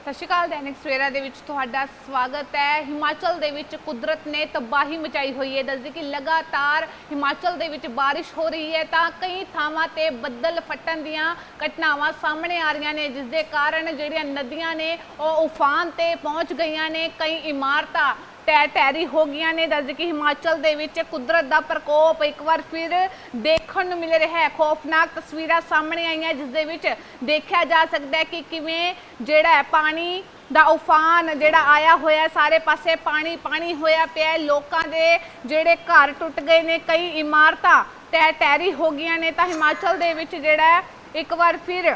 ਸਤਿ ਸ਼੍ਰੀ ਅਕਾਲ, ਦੈਨਿਕ ਸਵੇਰਾ ਦੇ ਵਿੱਚ ਤੁਹਾਡਾ ਸਵਾਗਤ ਹੈ। ਹਿਮਾਚਲ ਦੇ ਵਿੱਚ ਕੁਦਰਤ ਨੇ ਤਬਾਹੀ ਮਚਾਈ ਹੋਈ ਹੈ। ਦੱਸਦੀ ਕਿ ਲਗਾਤਾਰ ਹਿਮਾਚਲ ਦੇ ਵਿੱਚ ਬਾਰਿਸ਼ ਹੋ ਰਹੀ ਹੈ ਤਾਂ ਕਈ ਥਾਵਾਂ ਤੇ ਬੱਦਲ ਫਟਣ ਦੀਆਂ ਘਟਨਾਵਾਂ ਸਾਹਮਣੇ ਆ ਰਹੀਆਂ ਨੇ, ਜਿਸ ਦੇ ਕਾਰਨ ਜਿਹੜੀਆਂ ਨਦੀਆਂ ਨੇ ਉਹ ਉਫਾਨ ਤੇ ਪਹੁੰਚ ਗਈਆਂ ਨੇ। ਕਈ ਇਮਾਰਤਾਂ ਟੈ ਟੈਰੀ ਹੋ ਗਈਆਂ ਨੇ ਦੱਸਦੇ ਕਿ ਹਿਮਾਚਲ ਦੇ ਵਿੱਚ ਕੁਦਰਤ ਦਾ ਪ੍ਰਕੋਪ ਇੱਕ ਵਾਰ ਫਿਰ ਦੇਖਣ ਨੂੰ ਮਿਲ ਰਿਹਾ ਹੈ। ਖੌਫਨਾਕ ਤਸਵੀਰਾਂ ਸਾਹਮਣੇ ਆਈਆਂ, ਜਿਸ ਦੇ ਵਿੱਚ ਦੇਖਿਆ ਜਾ ਸਕਦਾ ਹੈ ਕਿ ਕਿਵੇਂ ਜਿਹੜਾ ਹੈ ਪਾਣੀ ਦਾ ਉਫਾਨ ਜਿਹੜਾ ਆਇਆ ਹੋਇਆ ਸਾਰੇ ਪਾਸੇ ਪਾਣੀ ਪਾਣੀ ਹੋਇਆ ਪਿਆ ਲੋਕਾਂ ਦੇ ਜਿਹੜੇ ਘਰ ਟੁੱਟ ਗਏ ਨੇ, ਕਈ ਇਮਾਰਤਾਂ ਟੈ ਟੈਰੀ ਹੋ ਗਈਆਂ ਨੇ। ਤਾਂ ਹਿਮਾਚਲ ਦੇ ਵਿੱਚ ਜਿਹੜਾ ਇੱਕ ਵਾਰ ਫਿਰ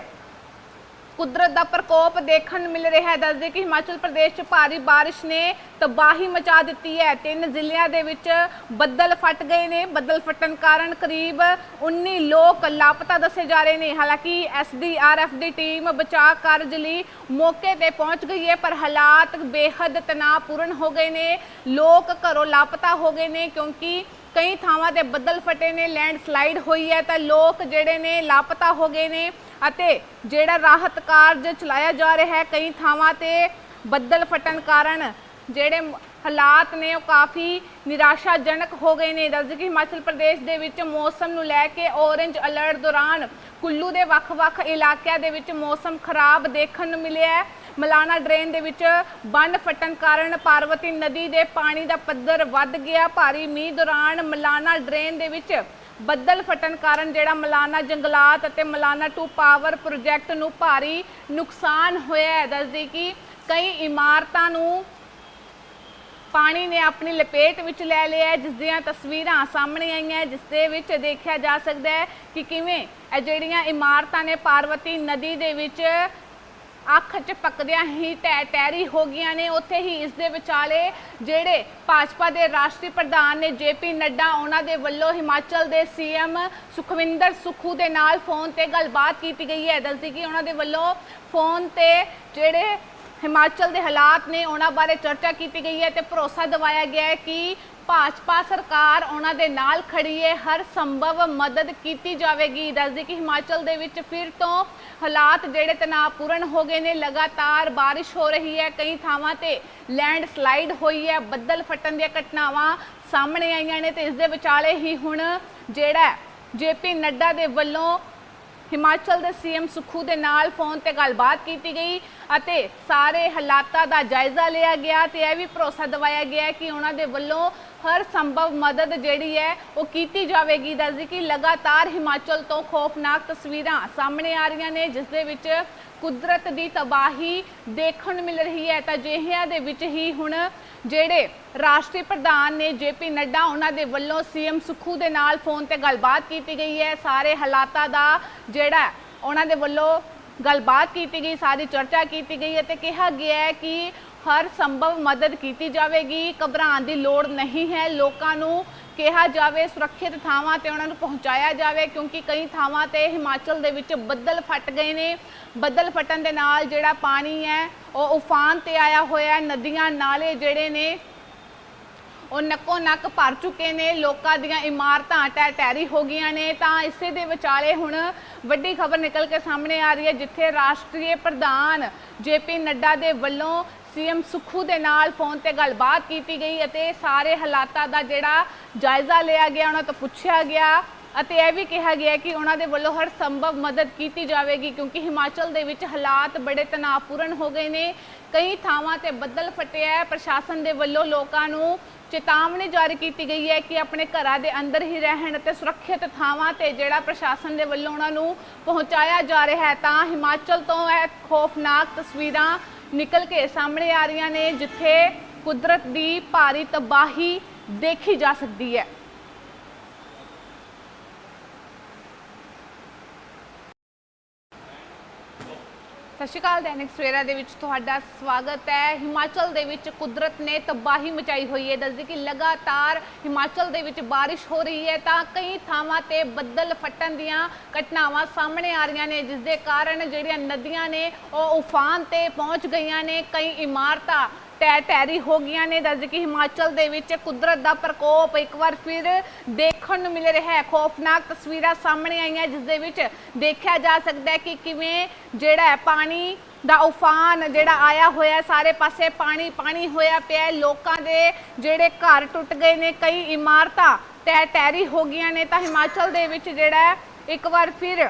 ਕੁਦਰਤ ਦਾ ਪ੍ਰਕੋਪ ਦੇਖਣ ਨੂੰ ਮਿਲ ਰਿਹਾ ਹੈ। ਦੱਸਦੇ ਕਿ ਹਿਮਾਚਲ ਪ੍ਰਦੇਸ਼ 'ਚ ਭਾਰੀ ਬਾਰਿਸ਼ ਨੇ ਤਬਾਹੀ ਮਚਾ ਦਿੱਤੀ ਹੈ। ਤਿੰਨ ਜ਼ਿਲ੍ਹਿਆਂ ਦੇ ਵਿੱਚ ਬੱਦਲ ਫਟ ਗਏ ਨੇ। ਬੱਦਲ ਫਟਣ ਕਾਰਨ ਕਰੀਬ 19 ਲੋਕ ਲਾਪਤਾ ਦੱਸੇ ਜਾ ਰਹੇ ਨੇ। ਹਾਲਾਂਕਿ ਐਸਡੀਆਰਐਫ ਦੀ ਟੀਮ ਬਚਾਅ ਕਾਰਜ ਲਈ ਮੌਕੇ ਤੇ ਪਹੁੰਚ ਗਈ ਹੈ, ਪਰ ਹਾਲਾਤ ਬੇਹੱਦ ਤਣਾਅਪੂਰਨ ਹੋ ਗਏ ਨੇ। ਲੋਕ ਘਰੋਂ ਲਾਪਤਾ ਹੋ ਗਏ ਨੇ ਕਿਉਂਕਿ ਕਈ ਥਾਵਾਂ ਤੇ ਬੱਦਲ ਫਟੇ ਨੇ ਲੈਂਡਸਲਾਈਡ ਹੋਈ ਹੈ ਤਾਂ ਲੋਕ ਜਿਹੜੇ ਨੇ ਲਾਪਤਾ ਹੋ ਗਏ ਨੇ ਅਤੇ ਜਿਹੜਾ ਰਾਹਤ ਕਾਰਜ ਚਲਾਇਆ ਜਾ ਰਿਹਾ ਹੈ, ਕਈ ਥਾਵਾਂ ਤੇ ਬੱਦਲ ਫਟਣ ਕਾਰਨ ਜਿਹੜੇ ਹਾਲਾਤ ਨੇ ਉਹ ਕਾਫੀ ਨਿਰਾਸ਼ਾਜਨਕ ਹੋ ਗਏ ਨੇ। ਦੱਸਦੇ ਕਿ ਹਿਮਾਚਲ ਪ੍ਰਦੇਸ਼ ਦੇ ਵਿੱਚ ਮੌਸਮ ਨੂੰ ਲੈ ਕੇ ਔਰੇਂਜ ਅਲਰਟ ਦੌਰਾਨ ਕੁੱਲੂ ਦੇ ਵੱਖ-ਵੱਖ ਇਲਾਕਿਆਂ ਦੇ ਵਿੱਚ ਮੌਸਮ ਖਰਾਬ ਦੇਖਣ ਨੂੰ ਮਿਲਿਆ ਹੈ। ਮਲਾਨਾ ਡਰੇਨ ਦੇ ਵਿੱਚ ਬੰਨ ਫਟਣ ਕਾਰਨ ਪਾਰਵਤੀ ਨਦੀ ਦੇ ਪਾਣੀ ਦਾ ਪੱਧਰ ਵੱਧ ਗਿਆ। ਭਾਰੀ ਮੀਂਹ ਦੌਰਾਨ ਮਲਾਨਾ ਡਰੇਨ ਦੇ ਵਿੱਚ ਬੱਦਲ ਫਟਣ ਕਾਰਨ ਜਿਹੜਾ ਮਲਾਨਾ ਜੰਗਲਾਤ ਅਤੇ ਮਲਾਨਾ ਟੂ ਪਾਵਰ ਪ੍ਰੋਜੈਕਟ ਨੂੰ ਭਾਰੀ ਨੁਕਸਾਨ ਹੋਇਆ ਹੈ। ਦੱਸਦੀ ਕਿ ਕਈ ਇਮਾਰਤਾਂ ਨੂੰ ਪਾਣੀ ਨੇ ਆਪਣੀ ਲਪੇਟ ਵਿੱਚ ਲੈ ਲਿਆ ਜਿਸ ਦੀਆਂ ਤਸਵੀਰਾਂ ਸਾਹਮਣੇ ਆਈਆਂ ਜਿਸ ਦੇ ਵਿੱਚ ਦੇਖਿਆ ਜਾ ਸਕਦਾ ਹੈ ਕਿ ਕਿਵੇਂ ਇਹ ਜਿਹੜੀਆਂ ਇਮਾਰਤਾਂ ਨੇ ਪਾਰਵਤੀ ਨਦੀ ਦੇ ਵਿੱਚ ਅੱਖ ਚਪਕਦਿਆਂ ਹੀ ਟੈ ਟੈਰੀ ਹੋ ਗਈਆਂ ਨੇ। ਉੱਥੇ ਹੀ ਇਸ ਦੇ ਵਿਚਾਲੇ ਜਿਹੜੇ ਭਾਜਪਾ ਦੇ ਰਾਸ਼ਟਰੀ ਪ੍ਰਧਾਨ ਨੇ ਜੇਪੀ ਨੱਡਾ, ਉਹਨਾਂ ਦੇ ਵੱਲੋਂ ਹਿਮਾਚਲ ਦੇ ਸੀਐਮ ਸੁਖਵਿੰਦਰ ਸੁਖੂ ਦੇ ਨਾਲ ਫੋਨ ਤੇ ਗੱਲਬਾਤ ਕੀਤੀ ਗਈ ਹੈ। ਦੱਸਦੀ ਕਿ ਉਹਨਾਂ ਦੇ ਵੱਲੋਂ ਫੋਨ ਤੇ ਜਿਹੜੇ ਹਿਮਾਚਲ ਦੇ ਹਾਲਾਤ ਨੇ, ਉਹਨਾਂ ਬਾਰੇ ਚਰਚਾ ਕੀਤੀ ਗਈ ਹੈ ਤੇ ਭਰੋਸਾ ਦਿਵਾਇਆ ਗਿਆ ਹੈ ਕਿ ਭਾਜਪਾ ਸਰਕਾਰ ਉਹਨਾਂ ਦੇ ਨਾਲ ਖੜੀ ਹੈ ਹਰ ਸੰਭਵ ਮਦਦ ਕੀਤੀ ਜਾਵੇਗੀ। ਦੱਸਦੇ ਕਿ ਹਿਮਾਚਲ ਦੇ ਵਿੱਚ ਫਿਰ ਤੋਂ ਹਾਲਾਤ ਜਿਹੜੇ ਤਣਾਅਪੂਰਨ ਹੋ ਗਏ ਨੇ, ਲਗਾਤਾਰ ਬਾਰਿਸ਼ ਹੋ ਰਹੀ ਹੈ, ਕਈ ਥਾਵਾਂ ਤੇ ਲੈਂਡਸਲਾਈਡ ਹੋਈ ਹੈ, ਬੱਦਲ ਫਟਣ ਦੀਆਂ ਘਟਨਾਵਾਂ ਸਾਹਮਣੇ ਆਈਆਂ ਨੇ ਤੇ ਇਸ ਦੇ ਵਿਚਾਲੇ ਹੀ ਹੁਣ ਜਿਹੜਾ ਜੇਪੀ ਨੱਡਾ ਦੇ ਵੱਲੋਂ ਹਿਮਾਚਲ ਦੇ ਸੀਐਮ ਸੁਖੂ ਦੇ ਨਾਲ ਫੋਨ ਤੇ ਗੱਲਬਾਤ ਕੀਤੀ ਗਈ ਅਤੇ ਸਾਰੇ ਹਾਲਾਤਾਂ ਦਾ ਜਾਇਜ਼ਾ ਲਿਆ ਗਿਆ ਤੇ ਇਹ ਵੀ ਭਰੋਸਾ ਦਿਵਾਇਆ ਗਿਆ ਕਿ ਉਹਨਾਂ ਦੇ ਵੱਲੋਂ ਹਰ ਸੰਭਵ ਮਦਦ ਜਿਹੜੀ ਹੈ ਉਹ ਕੀਤੀ ਜਾਵੇਗੀ। ਦੱਸਦੀ ਕਿ ਲਗਾਤਾਰ ਹਿਮਾਚਲ ਤੋਂ ਖੌਫਨਾਕ ਤਸਵੀਰਾਂ ਸਾਹਮਣੇ ਆ ਰਹੀਆਂ ਨੇ, ਜਿਸ ਦੇ ਵਿੱਚ ਕੁਦਰਤ ਦੀ ਤਬਾਹੀ ਦੇਖਣ ਨੂੰ ਮਿਲ ਰਹੀ ਹੈ। ਤਾਂ ਅਜਿਹਿਆਂ ਦੇ ਵਿੱਚ ਹੀ ਹੁਣ ਜਿਹੜੇ ਰਾਸ਼ਟਰੀ ਪ੍ਰਧਾਨ ਨੇ ਜੇਪੀ ਨੱਡਾ, ਉਹਨਾਂ ਦੇ ਵੱਲੋਂ ਸੀਐਮ ਸੁਖੂ ਦੇ ਨਾਲ ਫੋਨ ਤੇ ਗੱਲਬਾਤ ਕੀਤੀ ਗਈ ਹੈ। ਸਾਰੇ ਹਾਲਾਤਾਂ ਦਾ ਜਿਹੜਾ ਉਹਨਾਂ ਦੇ ਵੱਲੋਂ ਗੱਲਬਾਤ ਕੀਤੀ ਗਈ, ਸਾਰੀ ਚਰਚਾ ਕੀਤੀ ਗਈ ਹੈ ਤੇ ਕਿਹਾ ਗਿਆ ਹੈ ਕਿ ਹਰ ਸੰਭਵ ਮਦਦ ਕੀਤੀ ਜਾਵੇਗੀ, ਘਬਰਾਉਣ ਦੀ ਲੋੜ ਨਹੀਂ ਹੈ। ਲੋਕਾਂ ਨੂੰ ਕਿਹਾ ਜਾਵੇ, ਸੁਰੱਖਿਅਤ ਥਾਵਾਂ ਤੇ ਉਹਨਾਂ ਨੂੰ ਪਹੁੰਚਾਇਆ ਜਾਵੇ, ਕਿਉਂਕਿ ਕਈ ਥਾਵਾਂ ਤੇ ਹਿਮਾਚਲ ਦੇ ਵਿੱਚ ਬੱਦਲ ਫਟ ਗਏ ਨੇ। ਬੱਦਲ ਫਟਣ ਦੇ ਨਾਲ ਜਿਹੜਾ ਪਾਣੀ ਹੈ, ਉਹ ਉਫਾਨ ਤੇ ਆਇਆ ਹੋਇਆ ਨਦੀਆਂ, ਨਾਲੇ ਜਿਹੜੇ ਨੇ, ਉਹ ਨੱਕੋ ਨੱਕ ਭਰ ਚੁੱਕੇ ਨੇ। ਲੋਕਾਂ ਦੀਆਂ ਇਮਾਰਤਾਂ ਟੈ ਟੈਰੀ ਹੋ ਗਈਆਂ ਨੇ। ਤਾਂ ਇਸੇ ਦੇ ਵਿਚਾਲੇ ਹੁਣ ਵੱਡੀ ਖਬਰ ਨਿਕਲ ਕੇ ਸਾਹਮਣੇ ਆ ਰਹੀ ਹੈ, ਜਿੱਥੇ ਰਾਸ਼ਟਰੀ ਪ੍ਰਧਾਨ ਜੇਪੀ ਨੱਡਾ ਦੇ ਵੱਲੋਂ ਸੀਐਮ ਸੁਖੂ ਦੇ ਨਾਲ ਫੋਨ ਤੇ ਗੱਲਬਾਤ ਕੀਤੀ ਗਈ ਅਤੇ ਸਾਰੇ ਹਾਲਾਤਾਂ ਦਾ ਜਿਹੜਾ ਜਾਇਜ਼ਾ ਲਿਆ ਗਿਆ, ਉਹਨਾਂ ਤੋਂ ਪੁੱਛਿਆ ਗਿਆ ਅਤੇ ਇਹ ਵੀ ਕਿਹਾ ਗਿਆ ਕਿ ਉਹਨਾਂ ਦੇ ਵੱਲੋਂ ਹਰ ਸੰਭਵ ਮਦਦ ਕੀਤੀ ਜਾਵੇਗੀ ਕਿਉਂਕਿ ਹਿਮਾਚਲ ਦੇ ਵਿੱਚ ਹਾਲਾਤ ਬੜੇ ਤਣਾਅਪੂਰਨ ਹੋ ਗਏ ਨੇ। ਕਈ ਥਾਵਾਂ ਤੇ ਬੱਦਲ ਫਟਿਆ ਹੈ। ਪ੍ਰਸ਼ਾਸਨ ਦੇ ਵੱਲੋਂ ਲੋਕਾਂ ਨੂੰ ਚੇਤਾਵਨੀ ਜਾਰੀ ਕੀਤੀ ਗਈ ਹੈ ਕਿ ਆਪਣੇ ਘਰਾਂ ਦੇ ਅੰਦਰ ਹੀ ਰਹਿਣ ਅਤੇ ਸੁਰੱਖਿਅਤ ਥਾਵਾਂ ਤੇ ਜਿਹੜਾ ਪ੍ਰਸ਼ਾਸਨ ਦੇ ਵੱਲੋਂ ਉਹਨਾਂ ਨੂੰ ਪਹੁੰਚਾਇਆ ਜਾ ਰਿਹਾ ਹੈ। ਤਾਂ ਹਿਮਾਚਲ ਤੋਂ ਇਹ ਖੌਫਨਾਕ ਤਸਵੀਰਾਂ ਨਿਕਲ ਕੇ ਸਾਹਮਣੇ ਆ ਰਹੀਆਂ ਨੇ, ਜਿੱਥੇ ਕੁਦਰਤ ਦੀ ਭਾਰੀ ਤਬਾਹੀ ਦੇਖੀ ਜਾ ਸਕਦੀ ਹੈ। ਸਤਿ ਸ਼੍ਰੀ ਅਕਾਲ, ਦੈਨਿਕ ਸਵੇਰਾ ਦੇ ਵਿੱਚ ਤੁਹਾਡਾ ਸਵਾਗਤ ਹੈ। ਹਿਮਾਚਲ ਦੇ ਵਿੱਚ ਕੁਦਰਤ ਨੇ ਤਬਾਹੀ ਮਚਾਈ ਹੋਈ ਹੈ। ਦੱਸਦੀ ਕਿ ਲਗਾਤਾਰ ਹਿਮਾਚਲ ਦੇ ਵਿੱਚ ਬਾਰਿਸ਼ ਹੋ ਰਹੀ ਹੈ ਤਾਂ ਕਈ ਥਾਵਾਂ ਤੇ ਬੱਦਲ ਫਟਣ ਦੀਆਂ ਘਟਨਾਵਾਂ ਸਾਹਮਣੇ ਆ ਰਹੀਆਂ ਨੇ, ਜਿਸ ਦੇ ਕਾਰਨ ਜਿਹੜੀਆਂ ਨਦੀਆਂ ਨੇ, ਉਹ ਉਫਾਨ ਤੇ ਪਹੁੰਚ ਗਈਆਂ ਨੇ। ਕਈ ਇਮਾਰਤਾਂ ਟੈ ਟੈਰੀ ਹੋ ਗਈਆਂ ਨੇ। ਦੱਸ ਕਿ ਹਿਮਾਚਲ ਦੇ ਵਿੱਚ ਕੁਦਰਤ ਦਾ ਪ੍ਰਕੋਪ ਇੱਕ ਵਾਰ ਫਿਰ ਦੇ ਦੇਖਣ ਨੂੰ ਮਿਲ ਰਿਹਾ ਹੈ। ਖੌਫਨਾਕ ਤਸਵੀਰਾਂ ਸਾਹਮਣੇ ਆਈਆਂ, ਜਿਸ ਦੇ ਵਿੱਚ ਦੇਖਿਆ ਜਾ ਸਕਦਾ ਹੈ ਕਿ ਕਿਵੇਂ ਜਿਹੜਾ ਹੈ, ਪਾਣੀ ਦਾ ਉਫਾਨ ਜਿਹੜਾ ਆਇਆ ਹੋਇਆ, ਸਾਰੇ ਪਾਸੇ ਪਾਣੀ ਪਾਣੀ ਹੋਇਆ ਪਿਆ ਲੋਕਾਂ ਦੇ ਜਿਹੜੇ ਘਰ ਟੁੱਟ ਗਏ ਨੇ, ਕਈ ਇਮਾਰਤਾਂ ਟੈ ਟੈਰੀ ਹੋ ਗਈਆਂ ਨੇ। ਤਾਂ ਹਿਮਾਚਲ ਦੇ ਵਿੱਚ ਜਿਹੜਾ ਇੱਕ ਵਾਰ ਫਿਰ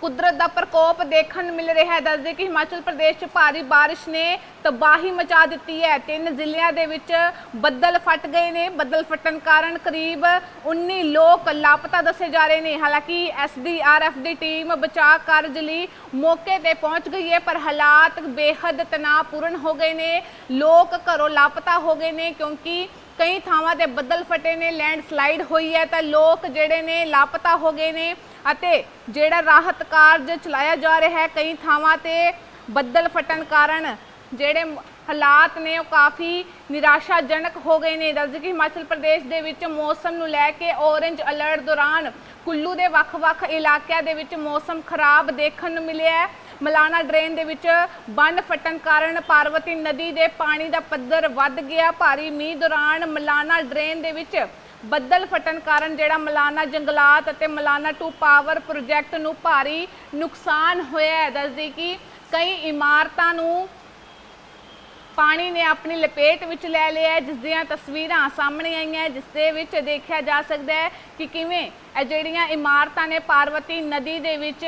ਕੁਦਰਤ ਦਾ ਪ੍ਰਕੋਪ ਦੇਖਣ ਨੂੰ ਮਿਲ ਰਿਹਾ ਹੈ। ਦੱਸਦੇ ਕਿ ਹਿਮਾਚਲ ਪ੍ਰਦੇਸ਼ 'ਚ ਭਾਰੀ ਬਾਰਿਸ਼ ਨੇ ਤਬਾਹੀ ਮਚਾ ਦਿੱਤੀ ਹੈ। ਤਿੰਨ ਜ਼ਿਲ੍ਹਿਆਂ ਦੇ ਵਿੱਚ ਬੱਦਲ ਫਟ ਗਏ ਨੇ। ਬੱਦਲ ਫਟਣ ਕਾਰਨ ਕਰੀਬ 19 ਲੋਕ ਲਾਪਤਾ ਦੱਸੇ ਜਾ ਰਹੇ ਨੇ। ਹਾਲਾਂਕਿ ਐਸਡੀਆਰਐਫ ਦੀ ਟੀਮ ਬਚਾਅ ਕਾਰਜ ਲਈ ਮੌਕੇ ਤੇ ਪਹੁੰਚ ਗਈ ਹੈ, ਪਰ ਹਾਲਾਤ ਬੇਹੱਦ ਤਣਾਅਪੂਰਨ ਹੋ ਗਏ ਨੇ। ਲੋਕ ਘਰੋਂ ਲਾਪਤਾ ਹੋ ਗਏ ਨੇ, ਕਿਉਂਕਿ ਕਈ ਥਾਵਾਂ ਤੇ ਬੱਦਲ ਫਟੇ ਨੇ ਲੈਂਡਸਲਾਈਡ ਹੋਈ ਹੈ ਤਾਂ ਲੋਕ ਜਿਹੜੇ ਨੇ ਲਾਪਤਾ ਹੋ ਗਏ ਨੇ ਅਤੇ ਜਿਹੜਾ ਰਾਹਤ ਕਾਰਜ ਚਲਾਇਆ ਜਾ ਰਿਹਾ ਹੈ, ਕਈ ਥਾਵਾਂ ਤੇ ਬੱਦਲ ਫਟਣ ਕਾਰਨ ਜਿਹੜੇ ਹਾਲਾਤ ਨੇ ਉਹ ਕਾਫੀ ਨਿਰਾਸ਼ਾਜਨਕ ਹੋ ਗਏ ਨੇ। ਦੱਸਦੇ ਕਿ ਹਿਮਾਚਲ ਪ੍ਰਦੇਸ਼ ਦੇ ਵਿੱਚ ਮੌਸਮ ਨੂੰ ਲੈ ਕੇ ਔਰੇਂਜ ਅਲਰਟ ਦੌਰਾਨ ਕੁੱਲੂ ਦੇ ਵੱਖ-ਵੱਖ ਇਲਾਕਿਆਂ ਦੇ ਵਿੱਚ ਮੌਸਮ ਖਰਾਬ ਦੇਖਣ ਨੂੰ ਮਿਲਿਆ ਹੈ। ਮਲਾਨਾ ਡਰੇਨ ਦੇ ਵਿੱਚ ਬੰਨ ਫਟਣ ਕਾਰਨ ਪਾਰਵਤੀ ਨਦੀ ਦੇ ਪਾਣੀ ਦਾ ਪੱਧਰ ਵੱਧ ਗਿਆ। ਭਾਰੀ ਮੀਂਹ ਦੌਰਾਨ ਮਲਾਨਾ ਡਰੇਨ ਦੇ ਵਿੱਚ ਬੱਦਲ ਫਟਣ ਕਾਰਨ ਜਿਹੜਾ ਮਲਾਨਾ ਜੰਗਲਾਤ ਅਤੇ ਮਲਾਨਾ 2 ਪਾਵਰ ਪ੍ਰੋਜੈਕਟ ਨੂੰ ਭਾਰੀ ਨੁਕਸਾਨ ਹੋਇਆ ਹੈ। ਦੱਸਦੀ ਕਿ ਕਈ ਇਮਾਰਤਾਂ ਨੂੰ ਪਾਣੀ ਨੇ ਆਪਣੀ ਲਪੇਟ ਵਿੱਚ ਲੈ ਲਿਆ ਹੈ, ਜਿਸ ਦੀਆਂ ਤਸਵੀਰਾਂ ਸਾਹਮਣੇ ਆਈਆਂ ਜਿਸ ਦੇ ਵਿੱਚ ਦੇਖਿਆ ਜਾ ਸਕਦਾ ਹੈ ਕਿ ਕਿਵੇਂ ਇਹ ਜਿਹੜੀਆਂ ਇਮਾਰਤਾਂ ਨੇ ਪਾਰਵਤੀ ਨਦੀ ਦੇ ਵਿੱਚ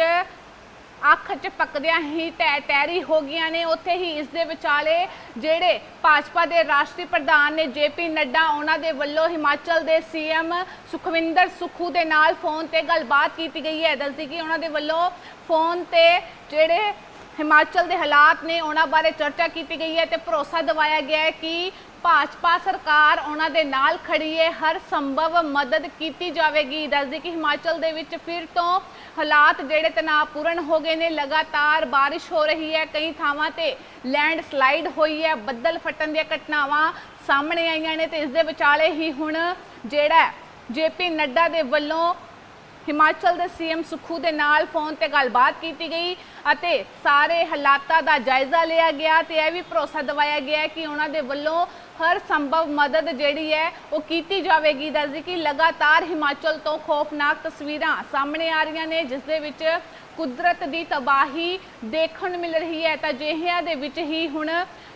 ਅੱਖ ਝਪਕਦਿਆਂ ਹੀ ਟੈ ਟੈਰੀ ਹੋ ਗਈਆਂ ਨੇ। ਉੱਥੇ ਹੀ ਇਸ ਦੇ ਵਿਚਾਲੇ ਜਿਹੜੇ ਭਾਜਪਾ ਦੇ ਰਾਸ਼ਟਰੀ ਪ੍ਰਧਾਨ ਨੇ ਜੇਪੀ ਨੱਡਾ, ਉਹਨਾਂ ਦੇ ਵੱਲੋਂ ਹਿਮਾਚਲ ਦੇ ਸੀਐਮ ਸੁਖਵਿੰਦਰ ਸੁਖੂ ਦੇ ਨਾਲ ਫੋਨ ਤੇ ਗੱਲਬਾਤ ਕੀਤੀ ਗਈ ਹੈ। ਦੱਸਦੀ ਕਿ ਉਹਨਾਂ ਦੇ ਵੱਲੋਂ ਫੋਨ ਤੇ ਜਿਹੜੇ ਹਿਮਾਚਲ ਦੇ ਹਾਲਾਤ ਨੇ ਉਹਨਾਂ ਬਾਰੇ ਚਰਚਾ ਕੀਤੀ ਗਈ ਹੈ ਤੇ ਭਰੋਸਾ ਦਿਵਾਇਆ ਗਿਆ ਹੈ ਕਿ ਭਾਜਪਾ ਸਰਕਾਰ ਉਹਨਾਂ ਦੇ ਨਾਲ ਖੜੀ ਹੈ, ਹਰ ਸੰਭਵ ਮਦਦ ਕੀਤੀ ਜਾਵੇਗੀ। ਦੱਸਦੇ ਕਿ ਹਿਮਾਚਲ ਦੇ ਵਿੱਚ ਫਿਰ ਤੋਂ ਹਾਲਾਤ ਜਿਹੜੇ ਤਣਾਅਪੂਰਨ ਹੋ ਗਏ ਨੇ, ਲਗਾਤਾਰ ਬਾਰਿਸ਼ ਹੋ ਰਹੀ ਹੈ, ਕਈ ਥਾਵਾਂ ਤੇ ਲੈਂਡਸਲਾਈਡ ਹੋਈ ਹੈ, ਬੱਦਲ ਫਟਣ ਦੀਆਂ ਘਟਨਾਵਾਂ ਸਾਹਮਣੇ ਆਈਆਂ ਨੇ ਤੇ ਇਸ ਦੇ ਵਿਚਾਲੇ ਹੀ ਹੁਣ ਜਿਹੜਾ ਜੇਪੀ ਨੱਡਾ ਦੇ ਵੱਲੋਂ ਹਿਮਾਚਲ ਦੇ ਸੀਐਮ ਸੁਖੂ ਦੇ ਨਾਲ ਫੋਨ ਤੇ ਗੱਲਬਾਤ ਕੀਤੀ ਗਈ ਅਤੇ ਸਾਰੇ ਹਾਲਾਤਾਂ ਦਾ ਜਾਇਜ਼ਾ ਲਿਆ ਗਿਆ ਤੇ ਇਹ ਵੀ ਭਰੋਸਾ ਦਿਵਾਇਆ ਗਿਆ ਕਿ ਉਹਨਾਂ ਦੇ ਵੱਲੋਂ ਹਰ ਸੰਭਵ ਮਦਦ ਜਿਹੜੀ ਹੈ ਉਹ ਕੀਤੀ ਜਾਵੇਗੀ। ਦੱਸਦੀ ਕਿ ਲਗਾਤਾਰ ਹਿਮਾਚਲ ਤੋਂ ਖੌਫਨਾਕ ਤਸਵੀਰਾਂ ਸਾਹਮਣੇ ਆ ਰਹੀਆਂ ਨੇ, ਜਿਸ ਦੇ ਵਿੱਚ ਕੁਦਰਤ ਦੀ ਤਬਾਹੀ ਦੇਖਣ ਨੂੰ ਮਿਲ ਰਹੀ ਹੈ, ਤਾਂ ਜਿਹਿਆਂ ਦੇ ਵਿੱਚ ਹੀ ਹੁਣ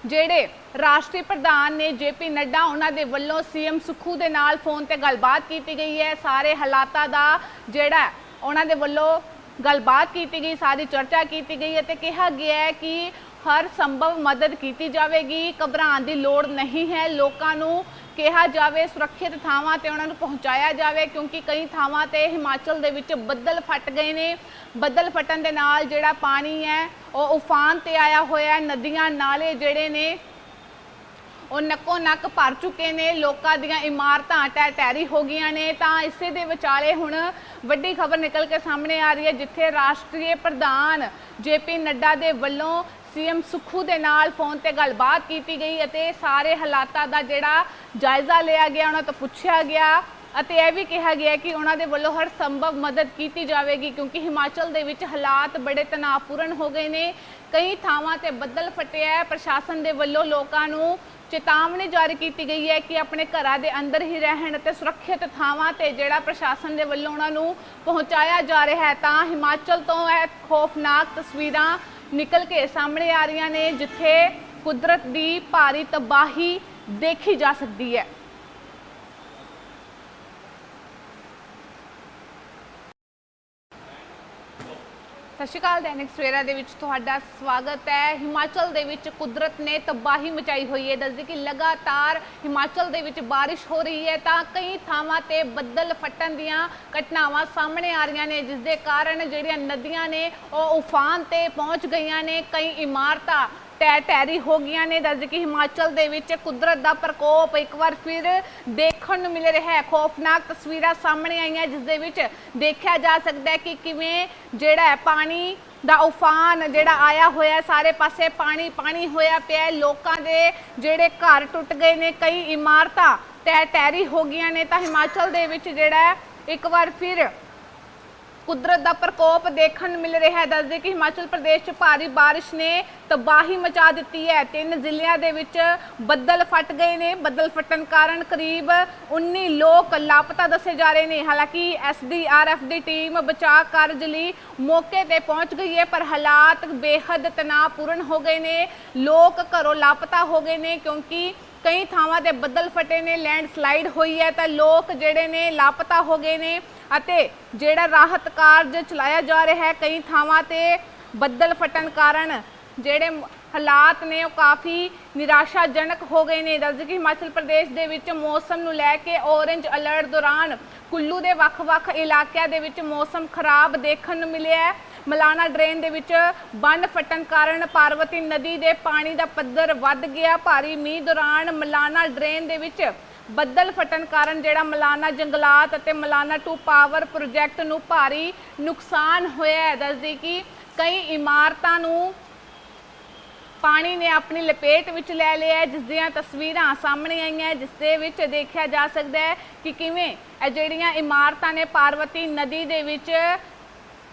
ਜਿਹੜੇ ਰਾਸ਼ਟਰੀ ਪ੍ਰਧਾਨ ਨੇ ਜੇਪੀ ਨੱਡਾ, ਉਹਨਾਂ ਦੇ ਵੱਲੋਂ ਸੀਐਮ ਸੁਖੂ ਦੇ ਨਾਲ ਫੋਨ ਤੇ ਗੱਲਬਾਤ ਕੀਤੀ ਗਈ ਹੈ। ਸਾਰੇ ਹਾਲਾਤਾਂ ਦਾ ਜਿਹੜਾ ਉਹਨਾਂ ਦੇ ਵੱਲੋਂ ਗੱਲਬਾਤ ਕੀਤੀ ਗਈ, ਸਾਰੀ ਚਰਚਾ ਕੀਤੀ ਗਈ ਅਤੇ ਕਿਹਾ ਗਿਆ ਹੈ ਕਿ ਹਰ ਸੰਭਵ ਮਦਦ ਕੀਤੀ ਜਾਵੇਗੀ। ਘਬਰਾਉਣ ਦੀ ਲੋੜ ਨਹੀਂ ਹੈ। ਲੋਕਾਂ ਨੂੰ ਕਿਹਾ ਜਾਵੇ, ਸੁਰੱਖਿਅਤ ਥਾਵਾਂ ਤੇ ਉਹਨਾਂ ਨੂੰ ਪਹੁੰਚਾਇਆ ਜਾਵੇ, ਕਿਉਂਕਿ ਕਈ ਥਾਵਾਂ ਤੇ ਹਿਮਾਚਲ ਦੇ ਵਿੱਚ ਬੱਦਲ ਫਟ ਗਏ ਨੇ। ਬੱਦਲ ਫਟਣ ਦੇ ਨਾਲ ਜਿਹੜਾ ਪਾਣੀ ਹੈ, ਉਹ ਉਫਾਨ ਤੇ ਆਇਆ ਹੋਇਆ ਨਦੀਆਂ ਨਾਲੇ ਜਿਹੜੇ ਨੇ, ਉਹ ਨੱਕੋ ਨੱਕ ਭਰ ਚੁੱਕੇ ਨੇ। ਲੋਕਾਂ ਦੀਆਂ ਇਮਾਰਤਾਂ ਟੈ ਟੈਰੀ ਹੋ ਗਈਆਂ ਨੇ। ਤਾਂ ਇਸੇ ਦੇ ਵਿਚਾਲੇ ਹੁਣ ਵੱਡੀ ਖਬਰ ਨਿਕਲ ਕੇ ਸਾਹਮਣੇ ਆ ਰਹੀ ਹੈ, ਜਿੱਥੇ ਰਾਸ਼ਟਰੀ ਪ੍ਰਧਾਨ ਜੇਪੀ ਨੱਡਾ ਦੇ ਵੱਲੋਂ ਸੀਐਮ ਸੁਖੂ ਦੇ ਨਾਲ ਫੋਨ ਤੇ ਗੱਲਬਾਤ ਕੀਤੀ ਗਈ ਅਤੇ ਸਾਰੇ ਹਾਲਾਤਾਂ ਦਾ ਜਿਹੜਾ ਜਾਇਜ਼ਾ ਲਿਆ ਗਿਆ, ਉਹਨਾਂ ਤੋਂ ਪੁੱਛਿਆ ਗਿਆ ਅਤੇ ਇਹ ਵੀ ਕਿਹਾ ਗਿਆ ਕਿ ਉਹਨਾਂ ਦੇ ਵੱਲੋਂ ਹਰ ਸੰਭਵ ਮਦਦ ਕੀਤੀ ਜਾਵੇਗੀ ਕਿਉਂਕਿ ਹਿਮਾਚਲ ਦੇ ਵਿੱਚ ਹਾਲਾਤ ਬੜੇ ਤਣਾਅਪੂਰਨ ਹੋ ਗਏ ਨੇ। ਕਈ ਥਾਵਾਂ ਤੇ ਬੱਦਲ ਫਟਿਆ ਹੈ। ਪ੍ਰਸ਼ਾਸਨ ਦੇ ਵੱਲੋਂ ਲੋਕਾਂ ਨੂੰ ਚੇਤਾਵਨੀ ਜਾਰੀ ਕੀਤੀ ਗਈ ਹੈ ਕਿ ਆਪਣੇ ਘਰਾਂ ਦੇ ਅੰਦਰ ਹੀ ਰਹਿਣ ਅਤੇ ਸੁਰੱਖਿਅਤ ਥਾਵਾਂ ਤੇ ਜਿਹੜਾ ਪ੍ਰਸ਼ਾਸਨ ਦੇ ਵੱਲੋਂ ਉਹਨਾਂ ਨੂੰ ਪਹੁੰਚਾਇਆ ਜਾ ਰਿਹਾ ਹੈ। ਤਾਂ ਹਿਮਾਚਲ ਤੋਂ ਇਹ ਖੌਫਨਾਕ ਤਸਵੀਰਾਂ ਨਿਕਲ ਕੇ ਸਾਹਮਣੇ ਆ ਰਹੀਆਂ ਨੇ, ਜਿੱਥੇ ਕੁਦਰਤ ਦੀ ਭਾਰੀ ਤਬਾਹੀ ਦੇਖੀ ਜਾ ਸਕਦੀ ਹੈ। ਸਤਿ ਸ਼੍ਰੀ ਅਕਾਲ, ਦੈਨਿਕ ਸਵੇਰਾ ਦੇ ਵਿੱਚ ਤੁਹਾਡਾ ਸਵਾਗਤ ਹੈ। ਹਿਮਾਚਲ ਦੇ ਵਿੱਚ ਕੁਦਰਤ ਨੇ ਤਬਾਹੀ ਮਚਾਈ ਹੋਈ ਹੈ। ਦੱਸਦੇ ਕਿ ਲਗਾਤਾਰ ਹਿਮਾਚਲ ਦੇ ਵਿੱਚ ਬਾਰਿਸ਼ ਹੋ ਰਹੀ ਹੈ ਤਾਂ ਕਈ ਥਾਵਾਂ ਤੇ ਬੱਦਲ ਫਟਣ ਦੀਆਂ ਘਟਨਾਵਾਂ ਸਾਹਮਣੇ ਆ ਰਹੀਆਂ ਨੇ, ਜਿਸ ਦੇ ਕਾਰਨ ਜਿਹੜੀਆਂ ਨਦੀਆਂ ਨੇ ਉਹ ਉਫਾਨ ਤੇ ਪਹੁੰਚ ਗਈਆਂ ਨੇ। ਕਈ ਇਮਾਰਤਾਂ ਟੈ ਟੈਰੀ ਹੋ ਗਈਆਂ ਨੇ ਦੱਸ ਕਿ ਹਿਮਾਚਲ ਦੇ ਵਿੱਚ ਕੁਦਰਤ ਦਾ ਪ੍ਰਕੋਪ ਇੱਕ ਵਾਰ ਫਿਰ ਦੇਖਣ ਨੂੰ ਮਿਲ ਰਿਹਾ ਹੈ। ਖੌਫਨਾਕ ਤਸਵੀਰਾਂ ਸਾਹਮਣੇ ਆਈਆਂ, ਜਿਸ ਦੇ ਵਿੱਚ ਦੇਖਿਆ ਜਾ ਸਕਦਾ ਹੈ ਕਿ ਕਿਵੇਂ ਜਿਹੜਾ ਹੈ ਪਾਣੀ ਦਾ ਉਫਾਨ ਜਿਹੜਾ ਆਇਆ ਹੋਇਆ, ਸਾਰੇ ਪਾਸੇ ਪਾਣੀ ਪਾਣੀ ਹੋਇਆ ਪਿਆ ਲੋਕਾਂ ਦੇ ਜਿਹੜੇ ਘਰ ਟੁੱਟ ਗਏ ਨੇ, ਕਈ ਇਮਾਰਤਾਂ ਟੈ ਟੈਰੀ ਹੋ ਗਈਆਂ ਨੇ। ਤਾਂ ਹਿਮਾਚਲ ਦੇ ਵਿੱਚ ਜਿਹੜਾ ਇੱਕ ਵਾਰ ਫਿਰ ਕੁਦਰਤ ਦਾ ਪ੍ਰਕੋਪ ਦੇਖਣ ਨੂੰ ਮਿਲ ਰਿਹਾ ਹੈ। ਦੱਸਦੇ ਕਿ ਹਿਮਾਚਲ ਪ੍ਰਦੇਸ਼ 'ਚ ਭਾਰੀ ਬਾਰਿਸ਼ ਨੇ ਤਬਾਹੀ ਮਚਾ ਦਿੱਤੀ ਹੈ। ਤਿੰਨ ਜ਼ਿਲ੍ਹਿਆਂ ਦੇ ਵਿੱਚ ਬੱਦਲ ਫਟ ਗਏ ਨੇ। ਬੱਦਲ ਫਟਣ ਕਾਰਨ ਕਰੀਬ 19 ਲੋਕ ਲਾਪਤਾ ਦੱਸੇ ਜਾ ਰਹੇ ਨੇ। ਹਾਲਾਂਕਿ ਐਸਡੀਆਰਐਫ ਦੀ ਟੀਮ ਬਚਾਅ ਕਾਰਜ ਲਈ ਮੌਕੇ ਤੇ ਪਹੁੰਚ ਗਈ ਹੈ, ਪਰ ਹਾਲਾਤ ਬੇਹੱਦ ਤਣਾਅਪੂਰਨ ਹੋ ਗਏ ਨੇ। ਲੋਕ ਘਰੋਂ ਲਾਪਤਾ ਹੋ ਗਏ ਨੇ, ਕਿਉਂਕਿ ਕਈ ਥਾਵਾਂ ਤੇ ਬੱਦਲ ਫਟੇ ਨੇ ਲੈਂਡਸਲਾਈਡ ਹੋਈ ਹੈ ਤਾਂ ਲੋਕ ਜਿਹੜੇ ਨੇ ਲਾਪਤਾ ਹੋ ਗਏ ਨੇ ਅਤੇ ਜਿਹੜਾ ਰਾਹਤ ਕਾਰਜ ਚਲਾਇਆ ਜਾ ਰਿਹਾ ਹੈ, ਕਈ ਥਾਵਾਂ ਤੇ ਬੱਦਲ ਫਟਣ ਕਾਰਨ ਜਿਹੜੇ ਹਾਲਾਤ ਨੇ ਉਹ ਕਾਫੀ ਨਿਰਾਸ਼ਾਜਨਕ ਹੋ ਗਏ ਨੇ। ਦੱਸ ਕਿ ਹਿਮਾਚਲ ਪ੍ਰਦੇਸ਼ ਦੇ ਵਿੱਚ ਮੌਸਮ ਨੂੰ ਲੈ ਕੇ ਔਰੇਂਜ ਅਲਰਟ ਦੌਰਾਨ ਕੁੱਲੂ ਦੇ ਵੱਖ-ਵੱਖ ਇਲਾਕਿਆਂ ਦੇ ਵਿੱਚ ਮੌਸਮ ਖਰਾਬ ਦੇਖਣ ਨੂੰ ਮਿਲਿਆ ਹੈ। ਮਲਾਨਾ ਡਰੇਨ ਦੇ ਵਿੱਚ ਬੰਨ ਫਟਣ ਕਾਰਨ ਪਾਰਵਤੀ ਨਦੀ ਦੇ ਪਾਣੀ ਦਾ ਪੱਧਰ ਵੱਧ ਗਿਆ। ਭਾਰੀ ਮੀਂਹ ਦੌਰਾਨ ਮਲਾਨਾ ਡਰੇਨ ਦੇ ਵਿੱਚ ਬੱਦਲ ਫਟਣ ਕਾਰਨ ਜਿਹੜਾ ਮਲਾਨਾ ਜੰਗਲਾਤ ਅਤੇ ਮਲਾਨਾ 2 ਪਾਵਰ ਪ੍ਰੋਜੈਕਟ ਨੂੰ ਭਾਰੀ ਨੁਕਸਾਨ ਹੋਇਆ ਹੈ। ਦੱਸਦੀ ਕਿ ਕਈ ਇਮਾਰਤਾਂ ਨੂੰ ਪਾਣੀ ਨੇ ਆਪਣੀ ਲਪੇਟ ਵਿੱਚ ਲੈ ਲਿਆ ਜਿਸ ਦੀਆਂ ਤਸਵੀਰਾਂ ਸਾਹਮਣੇ ਆਈਆਂ ਜਿਸ ਦੇ ਵਿੱਚ ਦੇਖਿਆ ਜਾ ਸਕਦਾ ਹੈ ਕਿ ਕਿਵੇਂ ਇਹ ਜਿਹੜੀਆਂ ਇਮਾਰਤਾਂ ਨੇ ਪਾਰਵਤੀ ਨਦੀ ਦੇ ਵਿੱਚ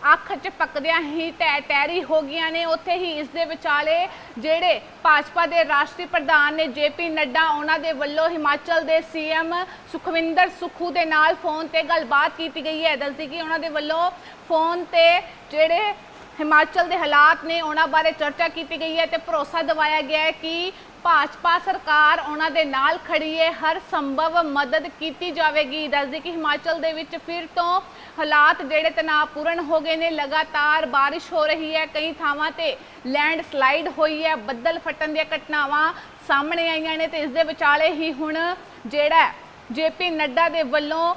ਅੱਖ ਝਪਕਦਿਆਂ ਹੀ ਟੈ ਟੈਰੀ ਹੋ ਗਈਆਂ ਨੇ। ਉੱਥੇ ਹੀ ਇਸ ਦੇ ਵਿਚਾਲੇ ਜਿਹੜੇ ਭਾਜਪਾ ਦੇ ਰਾਸ਼ਟਰੀ ਪ੍ਰਧਾਨ ਨੇ ਜੇਪੀ ਨੱਡਾ, ਉਹਨਾਂ ਦੇ ਵੱਲੋਂ ਹਿਮਾਚਲ ਦੇ ਸੀਐਮ ਸੁਖਵਿੰਦਰ ਸੁਖੂ ਦੇ ਨਾਲ ਫੋਨ ਤੇ ਗੱਲਬਾਤ ਕੀਤੀ ਗਈ ਹੈ। ਦੱਸਦੀ ਕਿ ਉਹਨਾਂ ਦੇ ਵੱਲੋਂ ਫੋਨ ਤੇ ਜਿਹੜੇ ਹਿਮਾਚਲ ਦੇ ਹਾਲਾਤ ਨੇ ਉਹਨਾਂ ਬਾਰੇ ਚਰਚਾ ਕੀਤੀ ਗਈ ਹੈ ਤੇ ਭਰੋਸਾ ਦਿਵਾਇਆ ਗਿਆ ਹੈ ਕਿ ਭਾਜਪਾ ਸਰਕਾਰ ਉਹਨਾਂ ਦੇ ਨਾਲ ਖੜੀ ਹੈ, ਹਰ ਸੰਭਵ ਮਦਦ ਕੀਤੀ ਜਾਵੇਗੀ। ਦੱਸਦੇ ਕਿ ਹਿਮਾਚਲ ਦੇ ਵਿੱਚ ਫਿਰ ਤੋਂ ਹਾਲਾਤ ਜਿਹੜੇ ਤਣਾਅਪੂਰਨ ਹੋ ਗਏ ਨੇ, ਲਗਾਤਾਰ ਬਾਰਿਸ਼ ਹੋ ਰਹੀ ਹੈ, ਕਈ ਥਾਵਾਂ ਤੇ ਲੈਂਡ ਸਲਾਈਡ ਹੋਈ ਹੈ, ਬੱਦਲ ਫਟਣ ਦੀਆਂ ਘਟਨਾਵਾਂ ਸਾਹਮਣੇ ਆਈਆਂ ਨੇ ਤੇ ਇਸ ਦੇ ਵਿਚਾਲੇ ਹੀ ਹੁਣ ਜਿਹੜਾ ਜੇਪੀ ਨੱਡਾ ਦੇ ਵੱਲੋਂ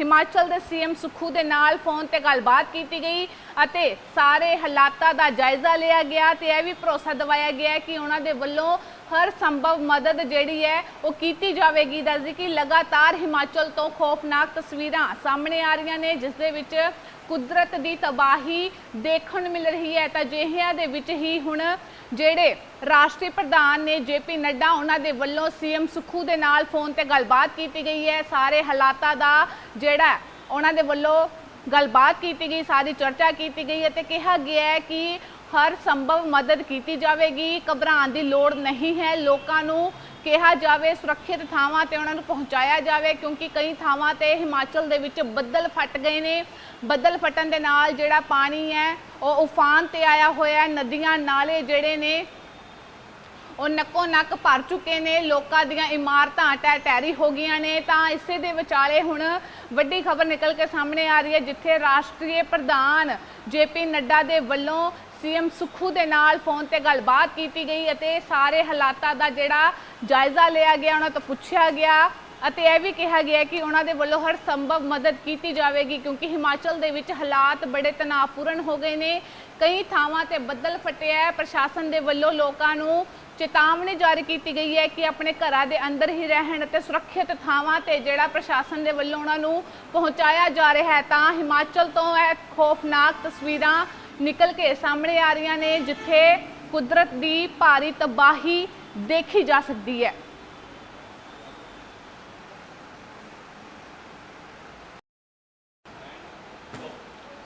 ਹਿਮਾਚਲ ਦੇ ਸੀਐਮ ਸੁਖੂ ਦੇ ਨਾਲ ਫੋਨ ਤੇ ਗੱਲਬਾਤ ਕੀਤੀ ਗਈ ਅਤੇ ਸਾਰੇ ਹਾਲਾਤਾਂ ਦਾ ਜਾਇਜ਼ਾ ਲਿਆ ਗਿਆ ਤੇ ਇਹ ਵੀ ਭਰੋਸਾ ਦਿਵਾਇਆ ਗਿਆ ਕਿ ਉਹਨਾਂ ਦੇ ਵੱਲੋਂ ਹਰ ਸੰਭਵ ਮਦਦ ਜਿਹੜੀ ਹੈ ਉਹ ਕੀਤੀ ਜਾਵੇਗੀ। ਦੱਸਦੀ ਕਿ ਲਗਾਤਾਰ ਹਿਮਾਚਲ ਤੋਂ ਖੌਫਨਾਕ ਤਸਵੀਰਾਂ ਸਾਹਮਣੇ ਆ ਰਹੀਆਂ ਨੇ, ਜਿਸ ਦੇ ਵਿੱਚ ਕੁਦਰਤ ਦੀ ਤਬਾਹੀ ਦੇਖਣ ਨੂੰ ਮਿਲ ਰਹੀ ਹੈ। ਤਾਂ ਜਿਹਿਆਂ ਦੇ ਵਿੱਚ ਹੀ ਹੁਣ ਜਿਹੜੇ ਰਾਸ਼ਟਰੀ ਪ੍ਰਧਾਨ ਨੇ ਜੇਪੀ ਨੱਡਾ, ਉਹਨਾਂ ਦੇ ਵੱਲੋਂ ਸੀਐਮ ਸੁਖੂ ਦੇ ਨਾਲ ਫੋਨ ਤੇ ਗੱਲਬਾਤ ਕੀਤੀ ਗਈ ਹੈ। ਸਾਰੇ ਹਾਲਾਤਾਂ ਦਾ ਜਿਹੜਾ ਉਹਨਾਂ ਦੇ ਵੱਲੋਂ ਗੱਲਬਾਤ ਕੀਤੀ ਗਈ, ਸਾਰੀ ਚਰਚਾ ਕੀਤੀ ਗਈ ਹੈ ਤੇ ਕਿਹਾ ਗਿਆ ਹੈ ਕਿ ਹਰ ਸੰਭਵ ਮਦਦ ਕੀਤੀ ਜਾਵੇਗੀ। ਘਬਰਾਉਣ ਦੀ ਲੋੜ ਨਹੀਂ ਹੈ। ਲੋਕਾਂ ਨੂੰ ਕਿਹਾ ਜਾਵੇ, ਸੁਰੱਖਿਅਤ ਥਾਵਾਂ ਤੇ ਉਹਨਾਂ ਨੂੰ ਪਹੁੰਚਾਇਆ ਜਾਵੇ, ਕਿਉਂਕਿ ਕਈ ਥਾਵਾਂ ਤੇ ਹਿਮਾਚਲ ਦੇ ਵਿੱਚ ਬੱਦਲ ਫਟ ਗਏ ਨੇ। ਬੱਦਲ ਫਟਣ ਦੇ ਨਾਲ ਜਿਹੜਾ ਪਾਣੀ ਹੈ, ਉਹ ਉਫਾਨ ਤੇ ਆਇਆ ਹੋਇਆ ਨਦੀਆਂ ਨਾਲੇ ਜਿਹੜੇ ਨੇ, ਉਹ ਨੱਕੋ ਨੱਕ ਭਰ ਚੁੱਕੇ ਨੇ। ਲੋਕਾਂ ਦੀਆਂ ਇਮਾਰਤਾਂ ਟੈ ਟੈਰੀ ਹੋ ਗਈਆਂ ਨੇ। ਤਾਂ ਇਸੇ ਦੇ ਵਿਚਾਲੇ ਹੁਣ ਵੱਡੀ ਖਬਰ ਨਿਕਲ ਕੇ ਸਾਹਮਣੇ ਆ ਰਹੀ ਹੈ, ਜਿੱਥੇ ਰਾਸ਼ਟਰੀ ਪ੍ਰਧਾਨ ਜੇਪੀ ਨੱਡਾ ਦੇ ਵੱਲੋਂ ਸੀਐਮ ਸੁਖੂ ਦੇ ਨਾਲ ਫੋਨ ਤੇ ਗੱਲਬਾਤ ਕੀਤੀ ਗਈ ਅਤੇ ਸਾਰੇ ਹਾਲਾਤਾਂ ਦਾ ਜਿਹੜਾ ਜਾਇਜ਼ਾ ਲਿਆ ਗਿਆ, ਉਹਨਾਂ ਤੋਂ ਪੁੱਛਿਆ ਗਿਆ ਅਤੇ ਇਹ ਵੀ ਕਿਹਾ ਗਿਆ ਕਿ ਉਹਨਾਂ ਦੇ ਵੱਲੋਂ ਹਰ ਸੰਭਵ ਮਦਦ ਕੀਤੀ ਜਾਵੇਗੀ ਕਿਉਂਕਿ ਹਿਮਾਚਲ ਦੇ ਵਿੱਚ ਹਾਲਾਤ ਬੜੇ ਤਣਾਅਪੂਰਨ ਹੋ ਗਏ ਨੇ। ਕਈ ਥਾਵਾਂ ਤੇ ਬੱਦਲ ਫਟਿਆ ਹੈ ਪ੍ਰਸ਼ਾਸਨ ਦੇ ਵੱਲੋਂ ਲੋਕਾਂ ਨੂੰ ਚੇਤਾਵਨੀ ਜਾਰੀ ਕੀਤੀ ਗਈ ਹੈ ਕਿ ਆਪਣੇ ਘਰਾਂ ਦੇ ਅੰਦਰ ਹੀ ਰਹਿਣ ਅਤੇ ਸੁਰੱਖਿਅਤ ਥਾਵਾਂ ਤੇ ਜਿਹੜਾ ਪ੍ਰਸ਼ਾਸਨ ਦੇ ਵੱਲੋਂ ਉਹਨਾਂ ਨੂੰ ਪਹੁੰਚਾਇਆ ਜਾ ਰਿਹਾ ਹੈ। ਤਾਂ ਹਿਮਾਚਲ ਤੋਂ ਇਹ ਖੌਫਨਾਕ ਤਸਵੀਰਾਂ ਨਿਕਲ ਕੇ ਸਾਹਮਣੇ ਆ ਰਹੀਆਂ ਨੇ, ਜਿੱਥੇ ਕੁਦਰਤ ਦੀ ਭਾਰੀ ਤਬਾਹੀ ਦੇਖੀ ਜਾ ਸਕਦੀ ਹੈ।